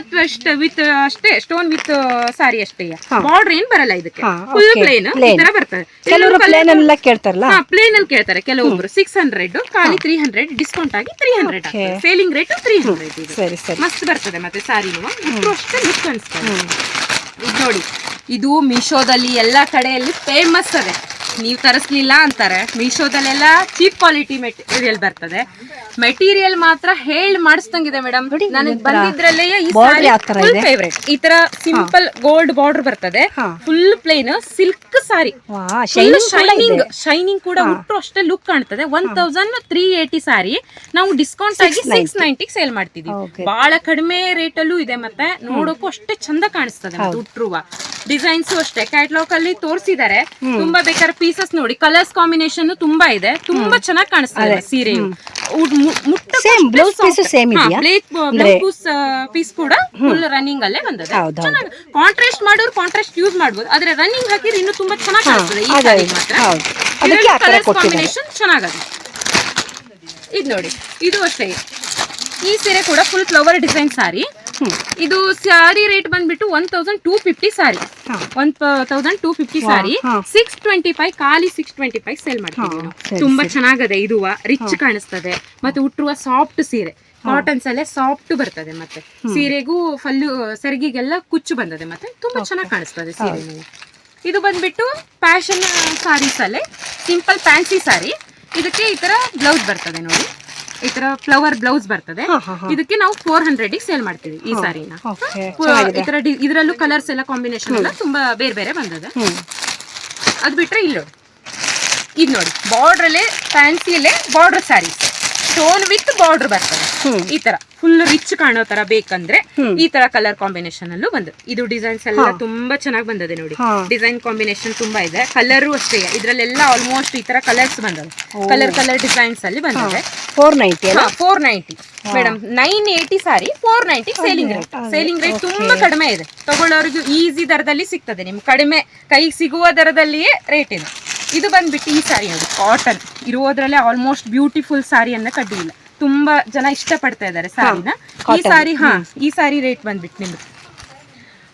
with ಅಷ್ಟೇ ಸ್ಟೋನ್ ವಿತ್ ಸಾರಿ ಅಷ್ಟೇ ಬಾರ್ಡರ್ ಏನ್ ಬರಲ್ಲ ಇದಕ್ಕೆ. ಫುಲ್ ಪ್ಲೇನ್ ಈ. ತರ ಬರ್ತದೆ. ಕೆಲವರು ಪ್ಲೇನ್ ಎಲ್ಲ ಕೇಳ್ತಾರಲ್ಲ? ಹಾ ಪ್ಲೇನ್ ಅಲ್ಲಿ ಕೇಳ್ತಾರೆ. ಕೆಲವೊಬ್ರು ಸಿಕ್ಸ್ ಹಂಡ್ರೆಡ್ ಖಾಲಿ ತ್ರೀ ಹಂಡ್ರೆಡ್ ಡಿಸ್ಕೌಂಟ್ ಆಗಿ three hundred. Selling rate three hundred ಸರಿ ಸರಿ. ಮಸ್ತ್ ಬರ್ತದೆ ಮತ್ತೆ ಇಷ್ಟು ಅಷ್ಟೇ ಲುಕ್ ಅನಿಸ್ತದೆ ನೋಡಿ. ಇದು ಮೀಶೋದಲ್ಲಿ ಎಲ್ಲ ಕಡೆಯಲ್ಲಿ ಫೇಮಸ್ ಅದೇ. ನೀವು ತರಿಸ್ಲಿಲ್ಲ ಅಂತಾರೆ. ಮೀಶೋದಲ್ಲೆಲ್ಲ ಚೀಪ್ ಕ್ವಾಲಿಟಿ ಮೆಟೀರಿಯಲ್ ಬರ್ತದೆ. ಮೆಟೀರಿಯಲ್ ಮಾತ್ರ ಹೇಳ್ ಮಾಡಿಸ್ದಂಗಿದೆ ಮೇಡಮ್ ನನಗೆ ಬಂದಿದ್ರಲ್ಲೇ ಈ ಫುಲ್? ಫೇವ್ರೇಟ್ ಈ ತರ ಸಿಂಪಲ್ ಗೋಲ್ಡ್ ಬಾರ್ಡರ್ ಬರ್ತದೆ. Full plain silk sari shining shining ಕೂಡ ಉಟ್ಟು ಅಷ್ಟೇ ಲುಕ್ ಕಾಣ್ತದೆ. One thousand three eighty sari ನಾವು ಡಿಸ್ಕೌಂಟ್ ಆಗಿ ಸಿಕ್ಸ್ ನೈಂಟಿಗೆ ಸೇಲ್ ಮಾಡ್ತಿದೀವಿ. ಬಹಳ ಕಡಿಮೆ ರೇಟ್ ಅಲ್ಲೂ ಇದೆ ಮತ್ತೆ ನೋಡೋಕು ಅಷ್ಟೇ ಚಂದ ಕಾಣಿಸ್ತದೆ ಉಟ್ರುವ. ಡಿಸೈನ್ಸ್ ಅಷ್ಟೇ. ಕ್ಯಾಟ್ಲಾಗ್ ಅಲ್ಲಿ ತೋರಿಸಿದ್ದಾರೆ ತುಂಬಾ ಬೇಕಾದ್ರೆ ಪೀಸಸ್ ನೋಡಿ. ಕಲರ್ಸ್ ಕಾಂಬಿನೇಷನ್ ತುಂಬಾ ಇದೆ. ತುಂಬಾ ಚೆನ್ನಾಗಿ ಕಾಣಿಸ್ತಾರೆ ಸೀರೆ. Same, blouse piece same ಇದೆಯಾ? ಅಂದ್ರೆ- ಪೀಸ್ ಕೂಡ ಫುಲ್ ರನ್ನಿಂಗ್ ಅಲ್ಲೇ ಬಂದದೆ ಕಾಂಟ್ರಾಸ್ಟ್ ಮಾಡೋರು ಕಾಂಟ್ರಾಸ್ಟ್ ಯೂಸ್ ಮಾಡಬಹುದು ಆದ್ರೆ ರನ್ನಿಂಗ್ ಹಾಕಿದ್ರೆ ಇನ್ನು ತುಂಬಾ ಚೆನ್ನಾಗಿ ಕಾಣಿಸ್ತದೆ ಈ ಕಲರ್ಸ್ ಕಾಂಬಿನೇಷನ್ ಚೆನ್ನಾಗಿದೆ ಇದು ನೋಡಿ. ಇದು ಅಷ್ಟೇ. ಈ ಸೀರೆ ಕೂಡ ಫುಲ್ ಫ್ಲವರ್ ಡಿಸೈನ್ ಸಾರಿ ಇದು ಸ್ಯಾರಿ ರೇಟ್ ಬಂದ್ಬಿಟ್ಟು one thousand two fifty sari ಹಾ. ಒನ್ ತೌಸಂಡ್ ಟೂ ಫಿಫ್ಟಿ ಹಾ. ಸಿಕ್ಸ್ ಟ್ವೆಂಟಿ ಫೈವ್ ಖಾಲಿ ಸಿಕ್ಸ್ ಟ್ವೆಂಟಿ ಫೈವ್ ಸೇಲ್ ಮಾಡ್ತೀವಿ ತುಂಬಾ. ಚೆನ್ನಾಗದೆ ಇದು ರಿಚ್ ಕಾಣಿಸ್ತದೆ. ಮತ್ತೆ ಉಟ್ಟುವ ಸಾಫ್ಟ್ ಸೀರೆ. ಕಾಟನ್ಸ್ ಅಲ್ಲೇ ಸಾಫ್ಟ್ ಬರ್ತದೆ ಮತ್ತೆ. ಸೀರೆಗೂ ಫಲ್ಲು ಸೆರಗಿಗೆಲ್ಲ ಕುಚ್ಚು ಬಂದದೆ ಮತ್ತೆ. ತುಂಬಾ ಚೆನ್ನಾಗಿ ಕಾಣಿಸ್ತದೆ ಸೀರೆ ಇದು ಬಂದ್ಬಿಟ್ಟು ಫ್ಯಾಷನ್ ಸಾರೀಸ್ ಅಲ್ಲೇ. ಸಿಂಪಲ್ ಫ್ಯಾನ್ಸಿ ಸಾರಿ ಇದಕ್ಕೆ ಈ ತರ ಬ್ಲೌಸ್ ಬರ್ತದೆ ನೋಡಿ. ಈ ತರ ಫ್ಲವರ್ ಬ್ಲೌಸ್ ಬರ್ತದೆ. ಇದಕ್ಕೆ ನಾವು ಫೋರ್ ಹಂಡ್ರೆಡ್ ಸೇಲ್ ಮಾಡ್ತೀವಿ ಈ ಸಾರಿನ. ಈ ತರ ಇದರಲ್ಲೂ ಕಲರ್ಸ್ ಎಲ್ಲ ಕಾಂಬಿನೇಷನ್ ಎಲ್ಲ ತುಂಬಾ ಬೇರೆ ಬೇರೆ ಬಂದದೆ. ಅದ್ ಬಿಟ್ರೆ ಇಲ್ಲಿ ನೋಡಿ ಇದು ನೋಡಿ ಬಾರ್ಡರ್ ಅಲ್ಲೇ ಫ್ಯಾನ್ಸಿಯಲ್ಲೇ border sari stone with border ಬರ್ತದೆ ಈ ತರ. ಫುಲ್ ರಿಚ್ ಕಾಣೋ ತರ ಬೇಕಂದ್ರೆ ಈ ತರ ಕಲರ್ ಕಾಂಬಿನೇಷನ್ ಅಲ್ಲೂ ಬಂದು ಇದು ಡಿಸೈನ್ಸ್ ಎಲ್ಲ ತುಂಬಾ ಚೆನ್ನಾಗಿ ಬಂದದೆ ನೋಡಿ. ಡಿಸೈನ್ ಕಾಂಬಿನೇಷನ್ ತುಂಬಾ ಇದೆ. ಕಲರ್ ಅಷ್ಟೇ. ಇದ್ರಲ್ಲೆಲ್ಲ ಆಲ್ಮೋಸ್ಟ್ ಈ ತರ ಕಲರ್ಸ್ ಬಂದವೆ. ಕಲರ್ ಕಲರ್ ಡಿಸೈನ್ಸ್ ಅಲ್ಲಿ ಬಂದಿದೆ four ninety four ninety madam nine eighty sari four ninety selling rate selling rate ತುಂಬಾ ಕಡಿಮೆ ಇದೆ. ತಗೊಳ್ಳೋರಿಗೂ ಈಸಿ ದರದಲ್ಲಿ ಸಿಗ್ತದೆ. ನಿಮ್ಗೆ ಕಡಿಮೆ ಕೈಗೆ ಸಿಗುವ ದರದಲ್ಲಿಯೇ ರೇಟ್ ಇದೆ. ಇದು ಬಂದ್ಬಿಟ್ಟು ಈ ಸ್ಯಾರಿ ನೋಡಿ ಕಾಟನ್ ಇರೋದ್ರಲ್ಲೇ ಆಲ್ಮೋಸ್ಟ್ ಬ್ಯೂಟಿಫುಲ್ ಸಾರಿಯನ್ನ ಕಡ್ಡಿಲ್ಲ ತುಂಬಾ ಜನ ಇಷ್ಟಪಡ್ತಾ ಇದ್ದಾರೆ ಸಾರಿನ. ಈ ಸಾರಿ ಹಾ ಈ ಸಾರಿ ರೇಟ್ ಬಂದ್ಬಿಟ್ಟು ನಿಮ್ದು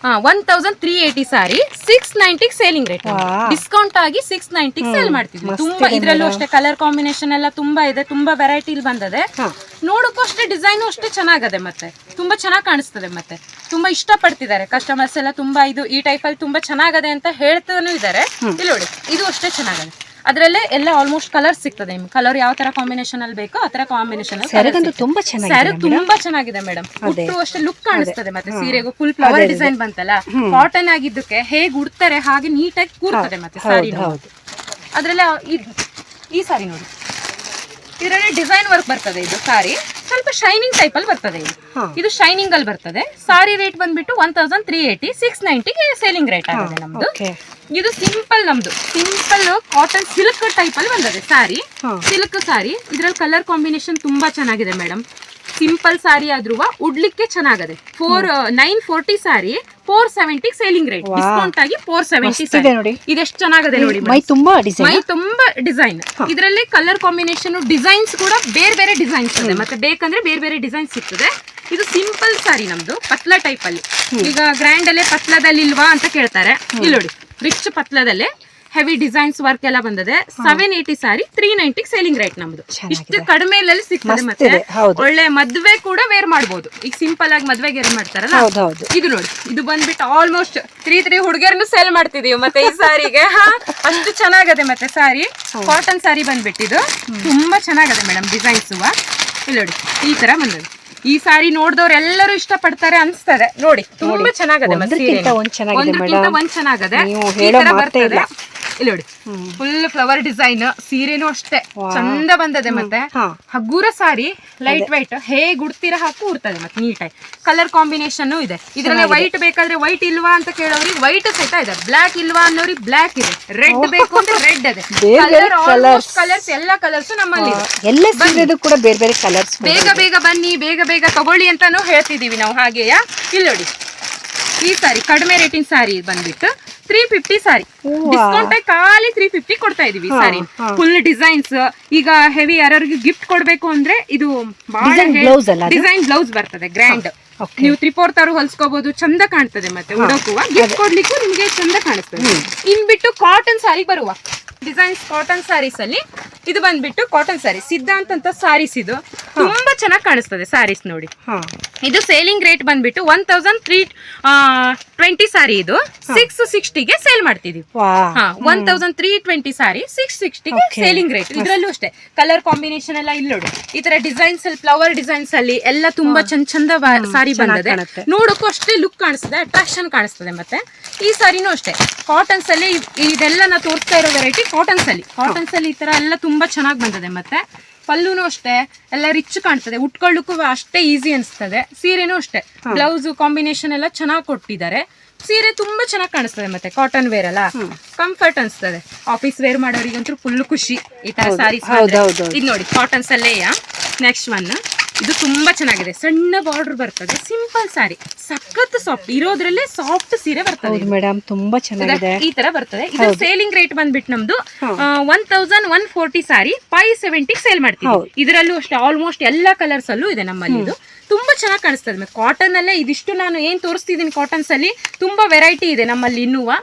one thousand three sari six ನೈಂಟಿಗೆ selling rate discount ಆಗಿ ಸಿಕ್ಸ್ ನೈಂಟಿಗೆ ಸೇಲ್ ಮಾಡ್ತಿದ್ವಿ. ತುಂಬಾ ಇದ್ರಲ್ಲೂ ಅಷ್ಟೇ ಕಲರ್ ಕಾಂಬಿನೇಷನ್ ಎಲ್ಲ ತುಂಬಾ ಇದೆ ತುಂಬಾ ವೆರೈಟಿ ಬಂದದೆ. ನೋಡಕ್ಕೂ ಅಷ್ಟೇ ಡಿಸೈನು ಅಷ್ಟೇ ಚೆನ್ನಾಗದೆ ಮತ್ತೆ. ತುಂಬಾ ಚೆನ್ನಾಗಿ ಕಾಣಿಸ್ತದೆ ಮತ್ತೆ. ತುಂಬಾ ಇಷ್ಟಪಡ್ತಿದ್ದಾರೆ ಕಸ್ಟಮರ್ಸ್ ಎಲ್ಲ ತುಂಬಾ ಇದು ಈ ಟೈಪ್ ಅಲ್ಲಿ ತುಂಬಾ ಚೆನ್ನಾಗದೆ ಅಂತ ಹೇಳ್ತಾನೂ ಇದ್ದಾರೆ. ಇಲ್ಲಿ ನೋಡಿ ಇದು ಅಷ್ಟೇ ಚೆನ್ನಾಗದೆ. ಅದರಲ್ಲೇ ಎಲ್ಲ ಆಲ್ಮೋಸ್ಟ್ ಕಲರ್ ಸಿಗ್ತದೆ ನಿಮ್ಗೆ. ಕಲರ್ ಯಾವ ತರ ಕಾಂಬಿನೇಷನ್ ಅಲ್ಲಿ ಬೇಕೋ ಆ ತರ ಕಾಂಬಿನೇಷನ್ ತುಂಬಾ ಸ್ಯಾರಿ ತುಂಬಾ ಚೆನ್ನಾಗಿದೆ ಮೇಡಮ್. ಉಟ್ಟು ಅಷ್ಟೇ ಲುಕ್ ಕಾಣಿಸ್ತದೆ ಮತ್ತೆ ಸೀರೆಗೂ. ಫುಲ್ ಫ್ಲವರ್ ಡಿಸೈನ್ ಬಂತಲ್ಲ? ಕಾಟನ್ ಆಗಿದ್ದಕ್ಕೆ ಹೇಗ್ ಉಡ್ತಾರೆ ಹಾಗೆ ನೀಟಾಗಿ ಕೂರ್ತದೆ ಮತ್ತೆ ಸಾರಿ ಅದ್ರಲ್ಲೇ ಅದ್ರಲ್ಲ ಈ ಸಾರಿ ನೋಡಿ. ಇದರಲ್ಲಿ ಡಿಸೈನ್ ವರ್ಕ್ ಬರ್ತದೆ ಇದು ಸಾರಿ. ಸ್ವಲ್ಪ ಶೈನಿಂಗ್ ಟೈಪ್ ಅಲ್ಲಿ ಬರ್ತದೆ ಇದು. ಇದು ಶೈನಿಂಗ್ ಅಲ್ಲಿ ಬರ್ತದೆ. ಸಾರಿ ರೇಟ್ ಬಂದ್ಬಿಟ್ಟು one thousand three eighty six ನೈಂಟಿಗೆ selling rate ಆಗಿದೆ ನಮ್ದು. ಇದು ಸಿಂಪಲ್ ನಮ್ದು. ಸಿಂಪಲ್ ಕಾಟನ್ ಸಿಲ್ಕ್ ಟೈಪ್ ಅಲ್ಲಿ ಬಂದದೆ ಸಾರಿ. ಸಿಲ್ಕ್ ಸಾರಿ. ಇದ್ರಲ್ಲಿ ಕಲರ್ ಕಾಂಬಿನೇಷನ್ ತುಂಬಾ ಚೆನ್ನಾಗಿದೆ ಮೇಡಮ್ ಸಿಂಪಲ್ ಸಾರಿ ಆದ್ರೂ ಉಡ್ಲಿಕ್ಕೆ ಚೆನ್ನಾಗದೆ. Four nine forty sari four seventy selling rate. Discount ಆಗಿ ಫೋರ್ ಸೆವೆಂಟಿ ನೋಡಿ. ಇದೆಷ್ಟು ಚೆನ್ನಾಗಿದೆ ನೋಡಿ ಮೈ ತುಂಬಾ ಡಿಸೈನ್ ಮೈ ತುಂಬಾ ಡಿಸೈನ್ ಇದರಲ್ಲಿ ಕಲರ್ ಕಾಂಬಿನೇಷನ್ ಡಿಸೈನ್ಸ್ ಕೂಡ ಬೇರೆ ಬೇರೆ ಡಿಸೈನ್ಸ್ ಇದೆ. ಮತ್ತೆ ಬೇಕಂದ್ರೆ ಬೇರೆ ಬೇರೆ ಡಿಸೈನ್ಸ್ ಸಿಗ್ತದೆ. ಇದು ಸಿಂಪಲ್ ಸಾರಿ ನಮ್ದು ಪತ್ಲ ಟೈಪ್ ಅಲ್ಲಿ. ಈಗ ಗ್ರ್ಯಾಂಡ್ ಅಲ್ಲೇ ಪತ್ಲದಲ್ಲಿ ಇಲ್ವಾ ಅಂತ ಕೇಳ್ತಾರೆ. ಇಲ್ಲಿ ನೋಡಿ ರಿಚ್ ಪತ್ಲದಲ್ಲೇ ಹೆವಿ ಡಿಸೈನ್ಸ್ ವರ್ಕ್ ಎಲ್ಲ ಬಂದದೆ. Seven eighty sari three ninety selling rate ನಮ್ದು. ಇಷ್ಟು ಕಡಿಮೆ ಸಿಗ್ತದೆ ಮತ್ತೆ. ಒಳ್ಳೆ ಮದ್ವೆ ಕೂಡ ವೇರ್ ಮಾಡಬಹುದು ಈಗ ಸಿಂಪಲ್ ಆಗಿ ಮದ್ವೆಗೆ ವೇರ್ ಮಾಡ್ತಾರಲ್ಲ? ಇದು ನೋಡಿ. ಇದು ಬಂದ್ಬಿಟ್ಟು ಆಲ್ಮೋಸ್ಟ್ ತ್ರೀ ತ್ರೀ ಹುಡುಗಿಯರನ್ನು ಸೆಲ್ ಮಾಡ್ತಿದೀವಿ ಮತ್ತೆ ಈ ಸಾರಿಗೆ. ಅಷ್ಟು ಚೆನ್ನಾಗದೆ ಮತ್ತೆ ಸಾರಿ ಕಾಟನ್ ಸಾರಿ ಬಂದ್ಬಿಟ್ಟಿದು ತುಂಬಾ ಚೆನ್ನಾಗದೆ ಮೇಡಮ್ ಡಿಸೈನ್ಸ್ ಇಲ್ಲಿ ನೋಡಿ ಈ ತರ ಬಂದದ್ದು. ಈ ಸಾರಿ ನೋಡಿದವ್ರು ಎಲ್ಲರೂ ಇಷ್ಟಪಡ್ತಾರೆ ಅನ್ಸ್ತದೆ. ನೋಡಿ ತುಂಬಾ ಚೆನ್ನಾಗದೆ. ಒಂದ್ ಚೆನ್ನಾಗಿದೆ ಇಲ್ಲ. ನೋಡಿ. ಫುಲ್ ಫ್ಲವರ್ ಡಿಸೈನ್ ಸೀರೆನೂ ಅಷ್ಟೇ. ಚಂದ ಬಂದದೆ ಮತ್ತೆ. ಹಗ್ಗೂರ ಸಾರಿ ಲೈಟ್ ವೈಟ್ ಹೇಗ್ ಉಡ್ತೀರ ಹಾಕು ಉಡ್ತದೆ ಮತ್ತೆ ನೀಟಾಗಿ ಕಲರ್ ಕಾಂಬಿನೇಷನ್ ಇದೆ. ಇದ್ರಲ್ಲಿ ವೈಟ್ ಬೇಕಾದ್ರೆ ವೈಟ್ ಇಲ್ವಾ ಅಂತ ಕೇಳೋರಿಗೆ ವೈಟ್ ಸಹಿತ ಇದೆ. ಬ್ಲಾಕ್ ಇಲ್ವಾ ಅನ್ನೋರಿಗೆ ಬ್ಲಾಕ್ ಇದೆ. ರೆಡ್ ಬೇಕು ಅಂದ್ರೆ ರೆಡ್ ಇದೆ ಕಲರ್ ಕಲರ್ಸ್ ಎಲ್ಲಾ ಕಲರ್ಸ್ ನಮ್ಮಲ್ಲಿ. ಎಲ್ಲ ಸೀರೆದು ಕೂಡ ಬೇರೆ ಬೇರೆ ಕಲರ್ಸ್ ಬೇಗ ಬೇಗ ಬನ್ನಿ ಬೇಗ ಬೇಗ ತಗೊಳ್ಳಿ ಅಂತಾನು ಹೇಳ್ತಿದೀವಿ ನಾವು ಹಾಗೆಯಾ? ಇಲ್ಲಿ ನೋಡಿ. ಈ ಸಾರಿ ಕಡಿಮೆ ರೇಟಿನ ಸಾರಿ ಬಂದ್ಬಿಟ್ಟು ತ್ರೀ ಫಿಫ್ಟಿ ಸಾರಿ. ಡಿಸ್ಕೌಂಟ್ ಆಗಿ ಖಾಲಿ ತ್ರೀ ಫಿಫ್ಟಿ ಕೊಡ್ತಾ ಇದೀವಿ ಸಾರಿ. ಫುಲ್ ಡಿಸೈನ್ಸ್ ಈಗ ಹೆವಿ ಯಾರಿಗೆ ಗಿಫ್ಟ್ ಕೊಡ್ಬೇಕು ಅಂದ್ರೆ ಇದು ಡಿಸೈನ್ ಬ್ಲೌಸ್ ಬರ್ತದೆ ಗ್ರ್ಯಾಂಡ್ ನೀವು ನೀವು ತ್ರಿಪೋರ್ ತರ ಹೊಲ್ಸ್ಕೋಬಹುದು ಚಂದ ಕಾಣ್ತದೆ ಮತ್ತೆ ಹುಡುಕುವ ಗಿಫ್ಟ್ ಕೊಡ್ಲಿಕ್ಕೂ ನಿಮ್ಗೆ ಚಂದ ಕಾಣಿಸ್ತದೆ. ಇನ್ ಬಿಟ್ಟು ಕಾಟನ್ ಸಾರಿ ಬರುವ. ಡಿಸೈನ್ಸ್ ಕಾಟನ್ ಸ್ಯಾರೀಸ್ ಅಲ್ಲಿ ಇದು ಬಂದ್ಬಿಟ್ಟು ಕಾಟನ್ ಸ್ಯಾರಿ ಸಿದ್ಧಾಂತ ಅಂತ ಸಾರೀಸ್ ಇದು ತುಂಬಾ ಚೆನ್ನಾಗಿ ಕಾಣಿಸ್ತದೆ ಸ್ಯಾರೀಸ್ ನೋಡಿ. ಇದು ಸೇಲಿಂಗ್ ರೇಟ್ ಬಂದ್ಬಿಟ್ಟು one thousand three twenty sari ಇದು. ಸಿಕ್ಸ್ ಸಿಕ್ಸ್ಟಿಗೆ ಸೇಲ್ ಮಾಡ್ತಿದೀವಿ. One thousand three twenty sari six ಸಿಕ್ಸ್ಟಿಗೆ selling rate ಇದ್ರಲ್ಲೂ ಅಷ್ಟೇ. ಕಲರ್ ಕಾಂಬಿನೇಷನ್ ಎಲ್ಲ ಇಲ್ಲಿ ನೋಡಿ. ಈ ತರ ಡಿಸೈನ್ಸ್ ಅಲ್ಲಿ ಫ್ಲವರ್ ಡಿಸೈನ್ಸ್ ಅಲ್ಲಿ ಎಲ್ಲ ತುಂಬಾ ಚಂದ ಚಂದ ಸಾರಿ ಬಂದಿದೆ. ಬಂದದೆ ನೋಡಕ್ಕೂ ಅಷ್ಟೇ ಲುಕ್ ಕಾಣಿಸ್ತದೆ ಅಟ್ರಾಕ್ಷನ್ ಕಾಣಿಸ್ತದೆ ಮತ್ತೆ. ಈ ಸಾರಿನೂ ಅಷ್ಟೇ. ಕಾಟನ್ಸ್ ಅಲ್ಲಿ ಇದೆಲ್ಲ ನಾ ತೋರಿಸ್ತಾ ಇರೋ ವೆರೈಟಿ ಕಾಟನ್ಸ್ ಅಲ್ಲಿ ಕಾಟನ್ಸ್ ಅಲ್ಲಿ ಈ ತರ ಎಲ್ಲ ತುಂಬಾ ಚೆನ್ನಾಗಿ ಬಂದದೆ ಮತ್ತೆ. ಪಲ್ಲುನು ಅಷ್ಟೇ ಎಲ್ಲ ರಿಚ್ ಕಾಣ್ತದೆ. ಉಟ್ಕೊಳ್ಳಕ್ಕೂ ಅಷ್ಟೇ ಈಸಿ ಅನಿಸ್ತದೆ. ಸೀರೆನೂ ಅಷ್ಟೇ. ಬ್ಲೌಸ್ ಕಾಂಬಿನೇಷನ್ ಎಲ್ಲ ಚೆನ್ನಾಗಿ ಕೊಟ್ಟಿದ್ದಾರೆ. ಸೀರೆ ತುಂಬಾ ಚೆನ್ನಾಗಿ ಕಾಣಿಸ್ತದೆ ಮತ್ತೆ ಕಾಟನ್ ವೇರ್ ಅಲ್ಲ. ಕಂಫರ್ಟ್ ಅನಿಸ್ತದೆ. ಆಫೀಸ್ ವೇರ್ ಮಾಡೋರಿಗಂತೂ ಫುಲ್ ಖುಷಿ ಈ ತರ ಸಾರೀಸ್. ಇದು ನೋಡಿ ಕಾಟನ್ಸ್ ಅಲ್ಲೇ ನೆಕ್ಸ್ಟ್ ಒನ್ ಇದು ತುಂಬಾ ಚೆನ್ನಾಗಿದೆ. ಸಣ್ಣ ಬಾರ್ಡರ್ ಬರ್ತದೆ. ಸಿಂಪಲ್ ಸಾರಿ ಸಖತ್ ಸಾಫ್ಟ್ ಇರೋದ್ರಲ್ಲೇ ಸಾಫ್ಟ್ ಸೀರೆ ಬರ್ತದೆ ಮೇಡಮ್ ತುಂಬಾ ಚೆನ್ನಾಗಿದೆ. ಈ ತರ ಬರ್ತದೆ. ಇದು ಸೇಲಿಂಗ್ ರೇಟ್ ಬಂದ್ಬಿಟ್ಟು ನಮ್ದು one thousand one forty sari five seventy sale ಮಾಡ್ತೀವಿ. ಇದರಲ್ಲೂ ಅಷ್ಟೇ ಆಲ್ಮೋಸ್ಟ್ ಎಲ್ಲಾ ಕಲರ್ಸ್ ಅಲ್ಲೂ ಇದೆ ನಮ್ಮಲ್ಲಿ ಇದು. ತುಂಬಾ ಚೆನ್ನಾಗಿ ಕಾಣಿಸ್ತದೆ. ಕಾಟನ್ ಅಲ್ಲೇ ಇದಿಷ್ಟು ನಾನು ಏನ್ ತೋರಿಸ್ತಿದ್ದೀನಿ ಕಾಟನ್ಸ್ ಅಲ್ಲಿ ತುಂಬಾ ವೆರೈಟಿ ಇದೆ ನಮ್ಮಲ್ಲಿ ಇನ್ನುವಾ.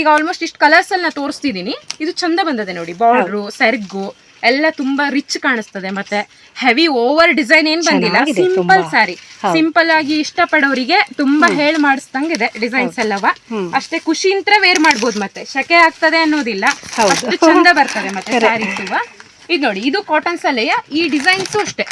ಈಗ ಆಲ್ಮೋಸ್ಟ್ ಇಷ್ಟು ಕಲರ್ಸ್ ಅಲ್ಲಿ ನಾನು ತೋರಿಸ್ತಿದ್ದೀನಿ. ಇದು ಚಂದ ಬಂದದೆ ನೋಡಿ ಬಾರ್ಡ್ರು ಸೆರ್ಗು ಎಲ್ಲ ತುಂಬಾ ರಿಚ್ ಕಾಣಿಸ್ತದೆ. ಮತ್ತೆ ಹೆವಿ ಓವರ್ ಡಿಸೈನ್ ಏನ್ ಬಂದಿಲ್ಲ. ಸಿಂಪಲ್. ಸಾರಿ ಸಿಂಪಲ್ ಆಗಿ ಇಷ್ಟಪಡೋರಿಗೆ ತುಂಬಾ ಹೇಳ್ ಮಾಡಿಸ್ದಂಗಿದೆ ಡಿಸೈನ್ಸ್ ಎಲ್ಲವ. ಅಷ್ಟೇ ಖುಷಿಯಿಂದ ವೇರ್ ಮಾಡ್ಬೋದು ಮತ್ತೆ. ಶಕೆ ಆಗ್ತದೆ ಅನ್ನೋದಿಲ್ಲ. ಅಷ್ಟು ಚಂದ ಬರ್ತದೆ ಮತ್ತೆ ಸ್ಯಾರೀಸ್ ಇದು ನೋಡಿ ಇದು ಕಾಟನ್ ಸಲೆಯ ಈ ಡಿಸೈನ್ಸ್ ಅಷ್ಟೇ.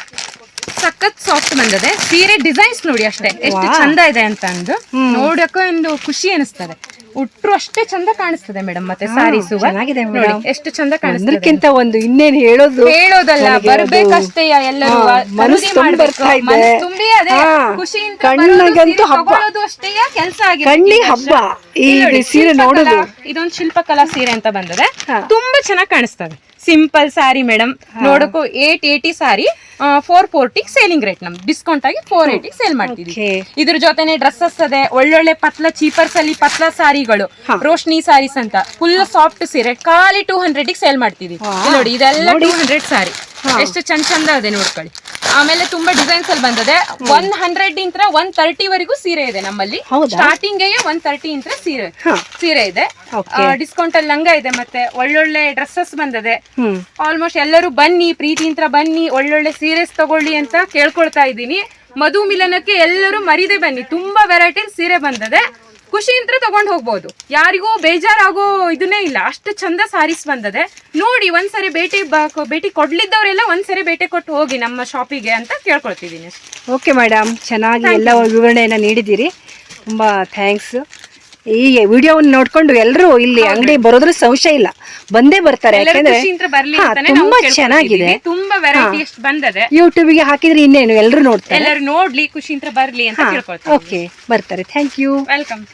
ಸಖತ್ ಸಾಫ್ಟ್ ಬಂದದೆ. ಸೀರೆ ಡಿಸೈನ್ಸ್ ನೋಡಿ ಅಷ್ಟೇ. ಎಷ್ಟು ಚಂದ ಇದೆ ಅಂತ ಅಂದು. ನೋಡಕ್ಕೂ ಒಂದು ಖುಷಿ ಅನಿಸ್ತದೆ ಉಟ್ರು ಅಷ್ಟೇ ಚಂದ ಕಾಣಿಸ್ತದೆ ಮೇಡಮ್ ಮತ್ತೆ ಸಾರೀಸು ಚೆನ್ನಾಗಿದೆ ನೋಡಿ. ಎಷ್ಟು ಚಂದ ಕಾಣಿಸ್ತದೆ ಒಂದಕ್ಕಿಂತ ಒಂದು ಇನ್ನೇನು ಹೇಳೋದು ಹೇಳೋದಲ್ಲ ನನಗೆ ಬರ್ಬೇಕಷ್ಟೇ ಎಲ್ಲರೂ ಹಾ, ಮನಸ್ಸು ತುಂಬ ಮಾಡ್ಬೇಕು. ಬರ್ತಾ ಇದೆ. ಮನಸ್ಸು ತುಂಬಿ ಅದೇ ಹಾ, ಖುಷಿಯಿಂದ ಕಣ್ಣಿಗಂತೂ ಬರೋದು, ಸೀರೆ ಹಬ್ಬ. ತಗೊಳ್ಳೋದು ಅಷ್ಟೇ ಕೆಲಸ ಆಗಿದೆ ಕಣ್ಣಿಗೆ ಹಬ್ಬ. ಈ ಸೀರೆ ನೋಡೋದು. ಇದೊಂದು ಶಿಲ್ಪಕಲಾ ಸೀರೆ ಅಂತ ಬಂದದೆ ಹಾ. ತುಂಬಾ ಚೆನ್ನಾಗಿ ಕಾಣಿಸ್ತದೆ ಸಿಂಪಲ್ ಸ್ಯಾರಿ ಮೇಡಮ್ ನೋಡಕ್ಕೂ eight eighty sari four forty selling rate ನಮ್ ಡಿಸ್ಕೌಂಟ್ ಆಗಿ ಫೋರ್ ಏಟಿ ಸೇಲ್ ಮಾಡ್ತಿದ್ವಿ. ಇದ್ರ ಜೊತೆನೆ ಡ್ರೆಸ್ಸಸ್ ಅದೇ ಒಳ್ಳೊಳ್ಳೆ ಪತ್ಲ ಚೀಪರ್ಸ್ ಅಲ್ಲಿ ಪತ್ಲ ಸಾರಿಗಳು ರೋಶ್ನಿ ಸಾರೀಸ್ ಅಂತ. ಫುಲ್ ಸಾಫ್ಟ್ ಸೀರೆ. ಖಾಲಿ ಟೂ ಹಂಡ್ರೆಡ್ ಸೇಲ್ ಮಾಡ್ತಿದ್ವಿ. ನೋಡಿ ಇದೆಲ್ಲ ಟೂ ಹಂಡ್ರೆಡ್ ಸಾರಿ ಎಷ್ಟು ಚಂದ ಚಂದ ಇದೆ ನೋಡ್ಕೊಳ್ಳಿ. ಆಮೇಲೆ ತುಂಬಾ ಡಿಸೈನ್ಸ್ ಅಲ್ಲಿ ಬಂದದೆ. ಒನ್ ಹಂಡ್ರೆಡ್ ಇಂತ ಒನ್ ತರ್ಟಿ ವರೆಗೂ ಸೀರೆ ಇದೆ ನಮ್ಮಲ್ಲಿ? ಸ್ಟಾರ್ಟಿಂಗ್ ಒನ್ ತರ್ಟಿ ಇಂತ ಸೀರೆ ಸೀರೆ ಇದೆ. ಡಿಸ್ಕೌಂಟ್ ಅಲ್ಲಿ ಲಂಗ ಇದೆ ಮತ್ತೆ ಒಳ್ಳೊಳ್ಳೆ ಡ್ರೆಸ್ಸಸ್ ಬಂದದೆ. ಆಲ್ಮೋಸ್ಟ್ ಎಲ್ಲರೂ ಬನ್ನಿ ಪ್ರೀತಿಯಿಂದ ಬನ್ನಿ ಒಳ್ಳೊಳ್ಳೆ ಸೀರೆಸ್ ತಗೊಳ್ಳಿ ಅಂತ ಕೇಳ್ಕೊಳ್ತಾ ಇದ್ದೀನಿ. ಮಧು ಮಿಲನಕ್ಕೆ ಎಲ್ಲರೂ ಮರಿದೆ ಬನ್ನಿ. ತುಂಬಾ ವೆರೈಟಿ ಸೀರೆ ಬಂದದೆ. ಖುಷಿಯಿಂದ ತಗೊಂಡು ಹೋಗ್ಬೋದು. ಯಾರಿಗೂ ಬೇಜಾರಾಗೋ ಇದನ್ನೇ ಇಲ್ಲ. ಅಷ್ಟು ಚಂದ ಸಾರೀಸ್ ಬಂದದೆ. ನೋಡಿ ಒಂದ್ಸರಿ ಭೇಟಿ ಭೇಟಿ ಕೊಡ್ಲಿದ್ದವರೆಲ್ಲ ಒಂದ್ಸರಿ ಭೇಟಿ ಕೊಟ್ಟು ಹೋಗಿ ನಮ್ಮ ಶಾಪಿಗೆ ಅಂತ ಕೇಳ್ಕೊಳ್ತಿದ್ದೀನಿ. ಓಕೆ ಮೇಡಮ್ ಚೆನ್ನಾಗಿ ಎಲ್ಲ ವಿವರಣೆಯನ್ನು ನೀಡಿದ್ದೀರಿ. ತುಂಬ ಥ್ಯಾಂಕ್ಸ್ ಈ ವಿಡಿಯೋವನ್ನು ನೋಡ್ಕೊಂಡು ಎಲ್ಲರೂ ಇಲ್ಲಿ ಅಂಗಡಿ ಬರೋದ್ರ ಸಂಶಯ ಇಲ್ಲ. ಬಂದೇ ಬರ್ತಾರೆ. ಯಾಕಂದ್ರೆ ತುಂಬಾ ಚೆನ್ನಾಗಿದೆ. ತುಂಬಾ ವೆರೈಟಿ ಬಂದದೆ. ಯೂಟ್ಯೂಬಿಗೆ ಹಾಕಿದ್ರೆ ಇನ್ನೇನು? ಎಲ್ಲರೂ ನೋಡ್ತಾರೆ. ಎಲ್ಲರೂ ನೋಡ್ಲಿ ಖುಷಿಯಿಂದ ಬರ್ಲಿ ಅಂತ ಓಕೆ ಬರ್ತಾರೆ. Thank you welcome